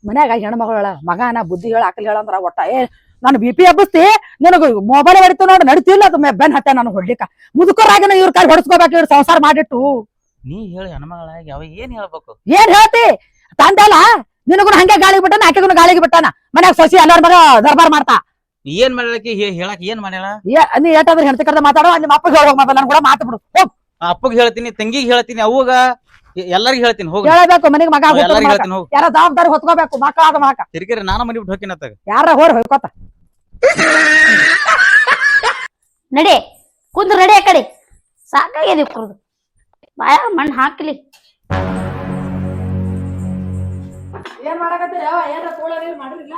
ಮನ್ಯಾಗ ಹೆಣ್ಮಗಳ ಮಗನ ಬುದ್ಧಿ ಹೇಳ ಆಕಲ್ ಹೇಳಂದ್ರ ಒಟ್ಟ ಏ ನಾನು ಬಿ ಪಿ ಹಬ್ಬಿಸ್ತಿ ನಿನಗ ಮೊಬೈಲ್ ಹೊಡಿತು ನೋಡಿ ನಡಿತಿಲ್ಲ ಅದು ಬೆನ್ ಹತ್ತೆ ನಾನು ಹೊಡ್ಲಿಕ್ಕ. ಮುದುಕರಾಗಿನ ಇವ್ರ ಕಾಲ್ ಹೊಡಿಸ್ಕೋಬೇಕು ಇವ್ರ ಸಂಸಾರ ಮಾಡಿಟ್ಟು. ನೀ ಹೇಳಿ ಹೆಣ್ಮಗಳಾಗಿ ಅವ ಏನ್ ಹೇಳ್ಬೇಕು? ಏನ್ ಹೇಳ್ತಿ? ತಂದಲ್ಲ ನಿನಗೂ ಹಂಗೆ ಗಾಳಿಗೆ ಬಿಟ್ಟಾನ ಆಕೆಗೂ ಗಾಳಿಗೆ ಬಿಟ್ಟಾನ? ಮನ್ಯಾಗ ಸೊಸಿ ಎಲ್ಲಾರ ಮಗ ದರ್ಬಾರ್ ಮಾಡ್ತಾ? ನೀ ಏನ್ ಮಾಡ್ಯಾಳಕಿ? ಹೇ- ಹೇಳಕ್ ಏನ್ ಮಾಡ್ಯಾಳ? ಏ ನೀ ಏಟಾದ್ರೆ ಹೆಣ್ತಿ ಕರ್ದ ಮಾತಾಡೋ ನಿಮ್ಮ ಅಪ್ಪಗೆ ಹೇಳೋಗ್ ಮಾತಾಡ ನನ್ ಕೂಡ ಮಾತು ಬಿಡು. ಹೋಗ್. ಆ ಅಪ್ಪಗ್ ಹೇಳ್ತೀನಿ ತಂಗಿಗೆ ಹೇಳ್ತೀನಿ ಅವಾಗ ಎಲ್ಲರಿಗೂ ಹೇಳ್ತೀನಿ ಹೋಗಿ. ಹೇಳಬೇಕು ಮನೆಗೆ ಮಗ ಎಲ್ಲರಿಗೂ. ಹೇಳ್ತೀನಿ ಹೋಗಿ. ಯಾರ ಜವಾಬ್ದಾರಿ ಹೊತ್ಕೋಬೇಕು ಮಕ್ಕಳಾದ ಮಕ. ತಿರ್ಗಿರಿ ನಾನು ಮನಿ ಬಿಟ್ಟು ಹೋಗಿನ ತಗ ಯಾರ ಹೋರ್ ಹೋಯ್ಕೋತ? ನಡಿ ಕುಂದ್ರ ನಡಿ ಆ ಕಡೆ. ಸಾಕಾಗಿದೆ ಬಾಯ ಮಣ್ಣು ಹಾಕ್ಲಿ. ಏನ್ ಮಾಡಕತ್ತೀರಿ? ಏನ್ರ ಕೂಳ ನೀರ್ ಮಾಡಿರಿಲ್ಲ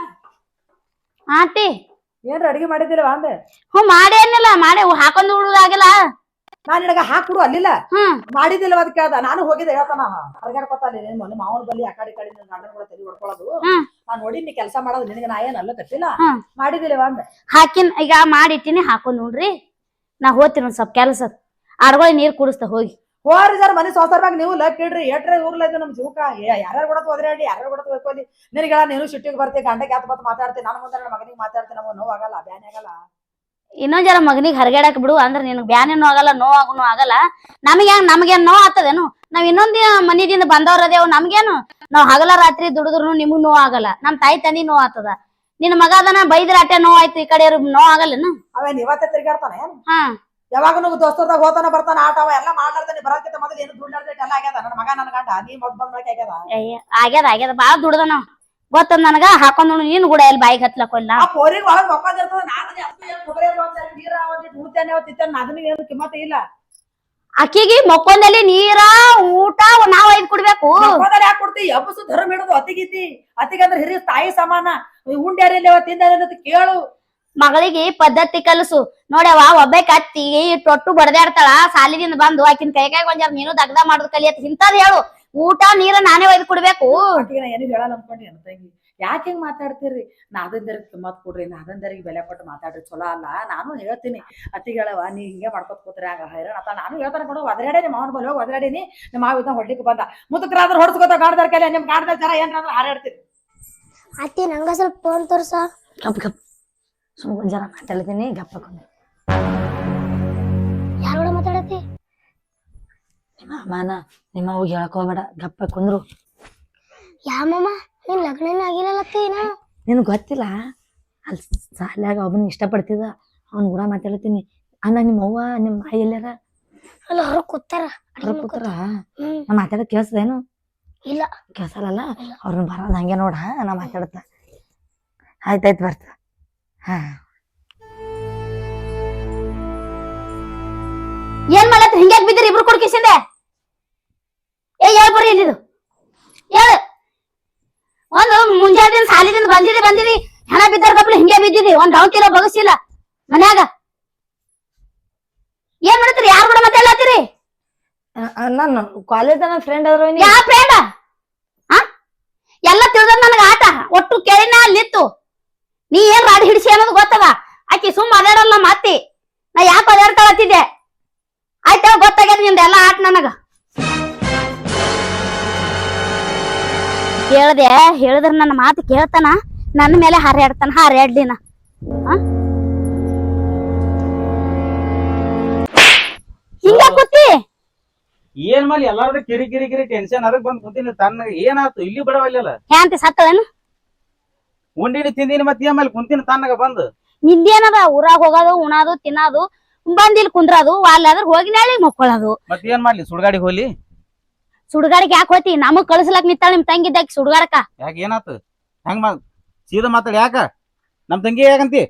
ಆಂಟಿ. ಏನ್ರ ಅಡಿಗೆ ಮಾಡಿದಿಲ್ಲ ಅಂದೆ? ಹ್ಞೂ ಮಾಡಿ ಹಾಕೊಂಡು ಬಿಡುದಾಗಿಲ್ಲ ನಾನ್ ನಿನಗ ಹಾಕ್ಬಿಡು ಅಲ್ಲಿಲ್ಲ. ಹ್ಮ್ ಮಾಡಿದಿಲ್ಲ ಅದ್. ಕೇಳ್ದ ನಾನು ಹೋಗಿದ್ದೆ ಹೇಳ್ತಾನ. ಹರಗಾಡ್ಕೊತ ಅಲ್ಲಿ ಮೊನ್ನೆ ಮಾವನ ಬಲ್ಲಿ ಆ ಕಡೆ ಈ ಕಡೆ ನಿನ್ ಗಂಡನ ಕೂಡ ತಲೆ ಹೊಡ್ಕೊಳ್ಳೋದು ಹ್ಮ್. ನಾನ್ ನೋಡಿ ನೀ ಕೆಲಸ ಮಾಡೋದು ನಿನಗೆ ನಾ ಏನ್ ಅಲ್ಲ ಕತ್ತಿಲ್ಲ ಹ್ಮ್. ಮಾಡಿದಿಲ್ಲ ಅಂದೆ. ಹಾಕಿನ್ ಈಗ ಮಾಡಿಟ್ಟಿನಿ ಹಾಕೊಂಡ್ ನೋಡ್ರಿ ನಾ ಹೋಗ್ತೀನಿ ಒಂದ್ ಸ್ವಲ್ಪ ಕೆಲಸ ಆಡ್ಗೊಳಿ ನೀರ್ ಕುಡಿಸ್ತಾ ಹೋಗಿ. ಹೋರಿ ಸರ್ ಮನೆ ಸಂಸಾರದಾಗ ನೀವು ಲಕ್ ಇಡ್ರಿ. ಎಟ್ರೆ ನಮ್ ಜೀವಕ ಯಾರ್ಯಾರು ಕೂಡ ಹೇಳಿ ಯಾರ್ಯಾರು ಕೂಡ ಹೋಗ್ಕೋಲಿ ನಿನಗೆ ನೀನು ಸಿಟ್ಟಿಗೆ ಬರ್ತಿ ಗಂಡ ಕ್ಯಾತ್ ಬತ್ ಮಾತಾಡ್ತೀನಿ ನಾನು ಮುಂದೆ ನನ್ನ ಮಗನಿಗೆ ಮಾತಾಡ್ತೀನಿ ನಮಗೆ ನೋವಾಗಲ್ಲ ಬ್ಯಾನೆ ಆಗಲ್ಲ. ಇನ್ನೊಂದ್ ಜರ ಮಗನಿಗೆ ಹರಗಾಡಕ್ ಬಿಡು ಅಂದ್ರ ನಿನಗ್ ಬ್ಯಾನೇನು ಆಗಲ್ಲ ನೋವಾಗೂ ಆಗಲ್ಲ. ನಮಗೇನ್ ನಮಗೇನ್ ನೋವು ಆಗ್ತದೇನು? ನಾವ್ ಇನ್ನೊಂದ್ ಮನಿದಿಂದ ಬಂದವ್ರ ಅದೇವು ನಮ್ಗೇನು ನಾವ್ ಹಗಲ ರಾತ್ರಿ ದುಡಿದ್ರು ನಿಮಗ್ ನೋವು ಆಗಲ್ಲ. ನಮ್ ತಾಯಿ ತಂದಿ ನೋವು ಆಗ್ತದ. ನಿನ್ ಮಗ ಅದನ್ನ ಬೈದ್ರ ಅಟ್ಟೆ ನೋವ್ ಆಯ್ತು ಈ ಕಡೆ ನೋವ್ ಅವೇನ್ ಇವತ್ತೇ ತಿರ್ಗಾಡ್ತಾನೆ ಏನು? ಹಾ. ಯಾವಾಗ ನೀವು ದೋಸ್ತರ್ದಾಗ ಹೋತಾನ ಬರ್ತಾನ ಆಟ ಅವ ಎಲ್ಲ ಮಾಡ್ಲಾರ್ದಾನೆ ಬರಕ್ಕಿಂತ ಮೊದಲು ಏನು ದುಡ್ಡಾಡ್ದೈತೆ ಎಲ್ಲ ಆಗ್ಯದ? ನನ್ನ ಮಗ ನನ್ನ ಗಂಡ ನೀ ಮೊದ್ ಬಂದ್ ಆಗ್ಯದ? ಆಗ್ಯದ ಆಗ್ಯದ ಬಾಳ ದುಡ್ದ ನಾವ್ ಗೊತ್ತದ ನನಗ? ಹಾಕೊಂಡು ನೀನ್ ಕೂಡ ಎಲ್ಲಿ ಬಾಯಿಗೆ ಹತ್ಲಕ್ಕೊಲ್ಲ ಆ ಪೋರಿಗೆ ಒಳಗ್ ಮಕ್ಕೊಂಡಿರ್ತದ ನಾನು ನೀರ ಒಂದಿಟ್ಟು ಉಣ್ತಾನೆ ಅವತ್ತಿತ್ತಾನೆ ಅದನ್ನ ಏನು ಕಿಮ್ಮತ್ತ ಇಲ್ಲ. ಅಕ್ಕಿಗೆ ಮೊಕ್ಕೊಂದಲ್ಲಿ ನೀರ ಊಟ ನಾವ್ ಐದ್ ಕುಡ್ಬೇಕು. ಮಕ್ಕೊಂಡಲ್ಲಿ ಯಾಕೆ ಕೊಡ್ತಿ? ಎಬ್ಬಸು ಧರ್ಮ ಹಿಡಿದು ಅತಿಗಿತಿ. ಅತಿಗಂದ್ರೆ ಹಿರಿಯ ತಾಯಿ ಸಮಾನ. ಉಂಡ್ಯಾರಿಲ್ಲ ತಿಂದ ಅಂತ ಕೇಳು. ಮಗಳಿಗೆ ಪದ್ಧತಿ ಕಲಸು. ನೋಡ್ಯವ ಒಬ್ಬೆ ಕತ್ತಿ ತೊಟ್ಟು ಬಡದಾಡ್ತಾಳ ಸಾಲಿದಿಂದ ಬಂದು ಆಕಿನ ಕೈ ಕೈ ನೀನು ದಗ್ದ ಮಾಡುದು ಕಲಿಯತ್. ಇಂತದ್ ಹೇಳು. ಊಟ ನೀರ ನಾನೇ ಒಯ್ದು ಕೊಡ್ಬೇಕು. ಏನು ಹೇಳಲ್ಲ ಅನ್ಕೊಂಡಿ ಅಂತ ಯಾಕೆ ಹಿಂಗ್ ಮಾತಾಡ್ತೀರಿ? ನಾದಂದರಿಗೆ ಕಿಮ್ಮತ್ ಕೊಡ್ರಿ ನಾದಂದರಿಗೆ ಬೆಲೆ ಕೊಟ್ಟು ಮಾತಾಡ್ರಿ ಚಲೋ ಅಲ್ಲ. ನಾನು ಹೇಳ್ತೀನಿ. ಅತಿ ಹೇಳವ ನೀ ಹಿಂಗೆ ಮಾಡ್ಕೊತ ಕೂತ್ರಿ ಆಗ ಹೈರಾಣ ಅಥವಾ ನಾನು ಹೇಳ್ತಾರೆ ಕೊಡು ಒದರಾಡಿ ನಿಮ್ಮ ಅವನ ಬಲ್ ಹೋಗಿ ಒದರಾಡೀನಿ. ನಿಮ್ಮ ಮಾವ ಇದ್ನ ಹೊಡ್ಲಿಕ್ಕೆ ಬಂದ. ಮುದುಕರಾದ್ರೆ ಹೊಡ್ಸ್ಕೊತ ಗಾಡ್ದಾರ ಕೆಲ ನಿಮ್ ಗಾಡ್ದಾರ ಜರ ಏನ್ರ ಅಂದ್ರೆ ಹಾರಾಡ್ತೀರಿ. ಅತ್ತಿ ನಂಗ ಸ್ವಲ್ಪ ಫೋನ್ ತೋರ್ಸ. ಸುಮ್ ಜನ ಮಾತಾಡ್ತೀನಿ ಗಪ್ಪ ಕೂಡ ಮಾತಾಡತ್ತಿ? ನಿಮ್ಮ ಅಮ್ಮನ ನಿಮ್ಮ ಅವ್ಗ ಹೇಳಕ್ ಹೋಗ್ಬೇಡ ಗಪ್ಪ ಕುಂದ್ರು. ಯಾ ಮಾಮ ನಿನ್ ಲಗ್ನ ಆಗಿಲ್ಲಲ್ಲತ್ತಿ ನಾ ನಿನ್ಗೆ ಗೊತ್ತಿಲ್ಲ? ಅಲ್ಲಿ ಸಾಲ್ಯಾಗ ಒಬ್ಬನ ಇಷ್ಟಪಡ್ತಿದ್ದ ಅವ್ನ ಕೂಡ ಮಾತಾಡ್ತೀನಿ. ಅಂದಾಗ ನಿಮ್ಮ ಅವ್ವ ನಿಮ್ಮ ಮಾಯಿ ಎಲ್ಲಾರ ಅಲ್ಲ ಹೊರಗ್ ಕೂತಾರ. ಅವ್ರ ಕೂತಾರ? ನಾ ಮಾತಾಡೋದ್ ಕೇಳಿಸ್ದೇನು? ಇಲ್ಲ. ಕೇಳಿಸಲ್ಲ ಅವ್ರನ್ನ ಬರೋದ್ ಹಂಗೆ ನೋಡ ನಾ ಮಾತಾಡ್ತ. ಆಯ್ತಾಯ್ತು ಬರ್ತ. ಹಾ. ಏನ್ ಮಾಡ್ಲತ್ತ ಹಿಂಗ್ಯಾಕ್ ಬಿದ್ದೀರಿ ಇಬ್ರು ಕೊಡ್ಕಿಸಿಂದೆ ಏ ಹೇಳ್ ಬರ್ರಿ ಇಲ್ಲಿದು. ಹೇಳು. ಒಂದು ಮುಂಜಾನೆ ಸಾಲಿದಿಂದ ಬಂದಿರಿ ಬಂದಿರಿ ಹೆಣ ಬಿದ್ದಾರ ಕಪ್ಲು ಹಿಂಗೆ ಬಿದ್ದಿರಿ ಒಂದ್ ಡೌಕಿಲ್ಲ ಬಗಸಿಲ್ಲ ಮನ್ಯಾಗ. ಏನ್ ಮಾಡತ್ರಿ ಯಾರು ಕೂಡ ಮಾತಾಡ್ಲತ್ತೀರಿ ನಾನು ಕಾಲೇಜ್ ನನ್ನ ಫ್ರೆಂಡ್ ಅದ್ರ ಯಾ ಫ್ರೆಂಡ್ ಎಲ್ಲ ತಿಳಿದ ನನಗ ಆಟ. ಒಟ್ಟು ಕೇಳಿನ ಅಲ್ಲಿ ನಿತ್ತು ನೀ ಏನ್ ರಾಡಿ ಹಿಡಿಸಿ ಅನ್ನೋದು ಗೊತ್ತದ? ಆಕಿ ಸುಮ್ ಅದಾಡಲ್ಲ ಮಾತಿ. ನಾ ಯಾಕೆ ಅದಾಡ್ತಾಳತ್ತಿದ್ದೆ? ಆಯ್ತ ಗೊತ್ತಾಗ್ಯದ ನಿಂದ ಎಲ್ಲ ಆಟ ನನಗ. ಕೇಳ್ದೆ ಹೇಳಿದ್ರ ನನ್ನ ಮಾತು ಕೇಳ್ತಾನ ನನ್ನ ಮೇಲೆ ಹಾರ್ಯಾಡ್ತಾನ ಹಾರ್ಯಾಡ್ಲಿನ. ನಾ ಹಿಂಗ ಕೂತಿ? ಏನ್ ಮಾಡಿ ಎಲ್ಲಾರ್ದು ಕಿರಿ ಕಿರಿ ಕಿರಿ ಟೆನ್ಷನ್ ಅದಕ್ ಬಂದ್ ಕೂತೀನಿ ತನ್ನ ಏನಾಯ್ತು? ಇಲ್ಲಿ ಬಿಡವಲ್ಲ ಹ್ಯಾಂತಿ ಸತ್ತಳೇನು? ಉಂಡಿನಿ ತಿಂದಿನಿ ಮತ್ತೆ ಏನ್ ಮೇಲೆ ಕುಂತಿನ ತನ್ನಗ ಬಂದು. ನಿಂದೇನದ? ಊರಾಗ ಹೋಗೋದು ಉಣಾದು ತಿನ್ನೋದು ಇಲ್ಲಿ ಕುಂದ್ರದು ಅಲ್ಲಾದ್ರ ಹೋಗಿ ನಾಳೆ ಮಕ್ಕೊಳ್ಳೋದು ಮತ್ತೆ ಏನ್ ಮಾಡ್ಲಿ? ಸುಡ್ಗಾಡಿ ಹೋಲಿ? ಸುಡ್ಗಾಡಿಗೆ ಯಾಕೆ ಹೋತಿ? ನಮಗ್ ಕಳಿಸ್ಲಕ್ ನಿತ್ತ ನಿಮ್ ತಂಗಿದ್ದಾಕಿ ಸುಡ್ಗಾಡಕ. ಯಾಕೆ ಏನಾತು? ಹೆಂಗ್ ಮಾ ಸೀದಾ ಮಾತಾಡಿ ಯಾಕ? ನಮ್ ತಂಗಿ ಯಾಕಂತಿ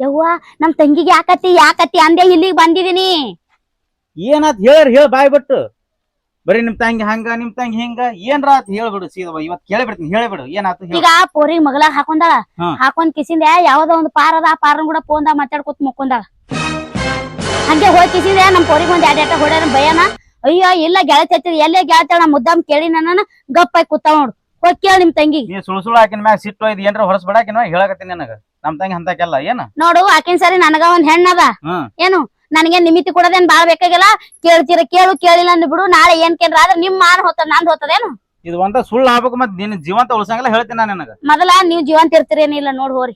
ಯವ್ವ ನಮ್ ತಂಗಿಗೆ ಯಾಕತಿ ಯಾಕತಿ ಅಂದೆ ಇಲ್ಲಿಗೆ ಬಂದಿದೀನಿ. ಏನಾತ್ ಹೇಳ್ರಿ ಹೇಳ್ ಬಾಯ್ ಬಿಟ್ಟು. ಬರೀ ನಿಮ್ ತಂಗಿ ಹಂಗ ನಿಮ್ ತಂಗಿ ಹಿಂಗ ಏನ್ರ ಆತ್ ಹೇಳ್ಬಿಡು ಸೀದ ಇವತ್ ಕೇಳಿಬಿಡ್ತೀನಿ ಹೇಳಿಬಿಡು ಏನಾತು ಹೇಳು ಈಗ ಪೋರಿ ಮಗಳ ಹಾಕೊಂಡಾಳ ಹಾ. ಹಾಕೊಂಡ್ ಕಿಸಿಂದ ಯಾವ್ದೋ ಒಂದ್ ಪಾರ ಅದ ಆ ಪಾರನ್ ಕೂಡ ಫೋನ್ದಾಗ ಮಾತಾಡ್ಕೊತ ಮುಕ್ಕೊಂಡಾಳ. ಹಂಗೆ ಹೋಗಿ ಕಿಸಿಂದ ನಮ್ ಪೋರಿಗ್ ಒಂದ್ ಎರಡ್ ಎಟ ಹೊಡ್ಯಾರ ಭಯನ ಅಯ್ಯೋ ಇಲ್ಲ ಗೆಳತಿ ಎಲ್ಲೇ ಗೆಳತಿ ನಾ ಮುದ್ದಾಮ್ ಕೇಳಿ ನನ್ನ ಗಪ್ಪಾಗಿ ಕೂತ ನೋಡು. ಹೋಗಿ ಕೇಳಿ ನಿಮ್ ತಂಗಿ. ನೀ ಸುಳು ಸುಳು ಹಾಕಿನ ಮ್ಯಾಗ ಸಿಟ್ಟು ಇದು ಏನ್ರ ಹೊರಸ್ಬಿಡಾಕಿನ ಹೇಳಕತ್ತೀನಿ ನನಗ. ನಮ್ ತಂಗಿ ಹಂತಕ್ಕೆಲ್ಲ ಏನ? ನೋಡು ಆಕಿನ್ ಸರಿ ನನಗ ಒಂದ್ ಹೆಣ್ಣದ ಹ್ಮ್. ಏನು? ನನಗೆ ನಿಮಿತಿ ಕೊಡೋದೇನ್ ಬಾಳ ಬೇಕಾಗಿಲ್ಲ? ಕೇಳ್ತೀರ ಕೇಳು ಕೇಳಿಲ್ಲ ಅಂದ್ ಬಿಡು. ನಾಳೆ ಏನ್ ಕೇಳ್ರ? ಆದ್ರೆ ನಿಮ್ ಮಾನ ಹೋತದ ನಂದ್ ಹೋತದೇನು? ಇದು ಒಂದ ಸುಳ್ಳು ಆಗ್ಬೇಕು ಮತ್ ನಿನ್ ಜೀವಂತ ಉಳ್ಸಂಗಿಲ್ಲ ಹೇಳ್ತೀನಿ ನಾನು ನನಗ. ಮೊದಲ ನೀವ್ ಜೀವಂತ ಇರ್ತೀರೇನಿಲ್ಲ ನೋಡ್ ಹೋರಿ.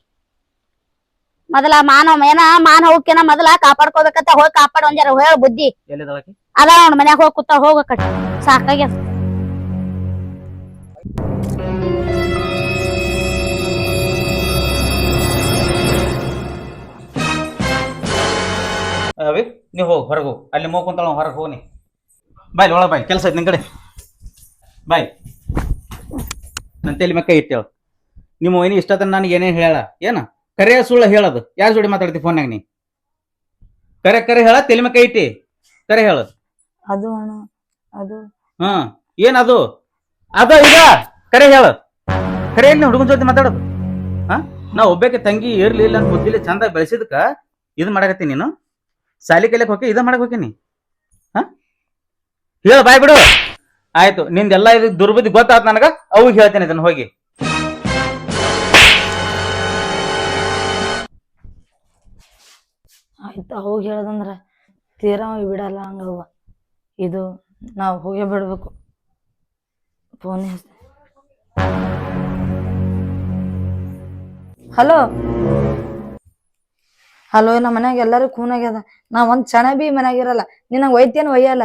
ಮೊದಲ ಮಾನವ ಏನ ಮಾನ ಹೋಗ್ಕೇನ ಮೊದಲ ಕಾಪಾಡ್ಕೋಬೇಕಂತ ಹೋಗಿ ಕಾಪಾಡ್ ಒಂದ್ ಹೇಳ ಬುದ್ಧಿ. ಎಲ್ಲಿದಳಕಿ ಅದ ನೋಡ್ ಮನ್ಯಾಗ ಹೋಗಿ ಕೂತ ಹೋಗ ಕಟ್ಟ ಸಾಕಾಗ್ಯದ. ಅವಿ ನೀವು ಹೋಗಿ ಹೊರಗೆ ಹೋಗಿ. ಅಲ್ಲಿ ಮೋಗ್ ಕುಂತಾಳ ಹೊರಗೆ ಹೋಗಿ ಬಾಯ್ ಒಳಗೆ ಬಾಯ್ ಕೆಲಸ ಐತೆ ನಿನ್ನ ಕಡೆ. ಬಾಯ್. ನನ್ನ ತಲೆ ಮಕ್ಕ ಇಟ್ಟೇಳು ನಿಮ್ಮ ವೈನಿ ಇಷ್ಟ ನನಗೆ ಏನೇನು ಹೇಳ? ಏನ? ಕರೆಯ ಸುಳ್ಳು ಹೇಳೋದು. ಯಾರ ಜೋಡಿ ಮಾತಾಡ್ತಿ ಫೋನ್ಯಾಗ ನೀ? ಕರೆ ಕರೆ ಹೇಳ ತಲೆ ಮಕ್ಕ ಇಟ್ಟಿ. ಕರೆ ಹೇಳು. ಅದು ಅಣ್ಣ ಅದು. ಹಾ ಏನದು ಅದ? ಈಗ. ಕರೆ ಹೇಳು. ಕರೆ ಏನು ಹುಡುಗನ ಜೊತೆ ಮಾತಾಡೋದು? ಹಾ? ನಾ ಒಬ್ಬಕ್ಕೆ ತಂಗಿ ಇರ್ಲಿಲ್ಲ ಅಂತ ಬುದ್ಧಿಲಿ ಚಂದ ಬೆಳೆಸಿದ್ಕ ಇದು ಮಾಡಕತ್ತಿ ನೀನು? ಸಾಲಿ ಕಲಿಯಕ್ ಹೋಗಿ ಇದ ಮಾಡಕ್ ಹೋಕೆ ಹಾ? ಹೇಳ ಬಾಯ್ ಬಿಡು. ಆಯ್ತು, ನಿಂದೆಲ್ಲ ಇದು ದುರ್ಬುದ್ಧಿ ಗೊತ್ತಾತ್ ನನಗ, ಅವು ಹೇಳ್ತೇನೆ ಇದನ್ನ ಹೋಗಿ. ಆಯ್ತು, ಅವು ಹೇಳದಂದ್ರ ತೀರಾ ಅವ ಬಿಡಲ್ಲ ಹಂಗವ್ವ ಇದು ನಾವು ಹೋಗೇ ಬಿಡ್ಬೇಕು. Phone hello? ಹಲೋ, ನಮ್ಮ ಮನ್ಯಾಗ ಎಲ್ಲರೂ ಆಗ್ಯದ ನಾ ಒಂದ್ ಕ್ಷಣ ಬಿ ಮನ್ಯಾಗ ಇರಲ್ಲ. ನಿನಗೆ ಒಯ್ತೇನು ಒಯ್ಯಲ್ಲ.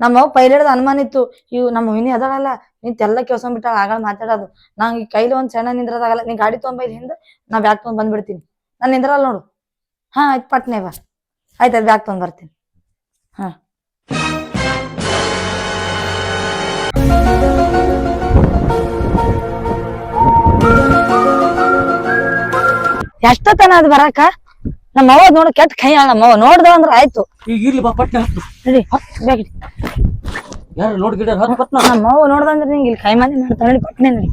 ನಮ್ಮ ಅವ್ ಪೈಲಿಡ್ದ ಅನುಮಾನ ಇತ್ತು. ಇವ್ ನಮ್ಮ ಹುಯ್ನಿ ಅದಳಲ್ಲ. ನೀ ತೆಲ್ಲ ಕೇಳ್ಸೊಂಡ್ಬಿಟ್ಟಾಳ ಆಗಳ ಮಾತಾಡೋದು. ನಂಗೆ ಕೈಲಿ ಒಂದ್ ಕ್ಷಣ ನಿಂದ್ರದಾಗಲ್ಲ. ನೀ ಗಾಡಿ ತೊಗೊಂಬ ಇಲ್ಲಿ ಹಿಂದೆ ನಾ ಬ್ಯಾಗ್ ತೊಗೊಂಡ್ ಬಂದ್ಬಿಡ್ತೀನಿ. ನಾನು ನಿಂದ್ರಲ್ಲ ನೋಡು. ಹಾ, ಆಯ್ತು ಪಟ್ನೆ ಬಾ. ಆಯ್ತು ಅದು ಬ್ಯಾಗ್ ತೊಗೊಂಡ್ ಬರ್ತೀನಿ. ಹಾ. ಎಷ್ಟೊತ್ತನ ಅದು ಬರಾಕ? ನಮ್ಮ ಅವ್ವ ನೋಡು ಕೆಟ್ಟ ಕೈ ನಮ್ಮ ಅವ್ವ. ನೋಡ್ದ ಅಂದ್ರ ಆಯ್ತು. ಈಗ ಇರ್ಲಿ ಬಾ ಪಟ್ನೆ ನಡಿ ಬ್ಯಾಗ್. ಯಾರು ನೋಡ್ ಗಿಡ ಹತ್ತು ಪಟ್ನ ನಮ್ಮ ಅವ್ವ ನೋಡ್ದಂದ್ರ ನಿಂಗೆ ಇಲ್ಲಿ ಕೈ ಮಾಡಿ ಮಾಡ್ತಾಳೆ ನಡಿ ಪಟ್ನೆ ನಡಿ.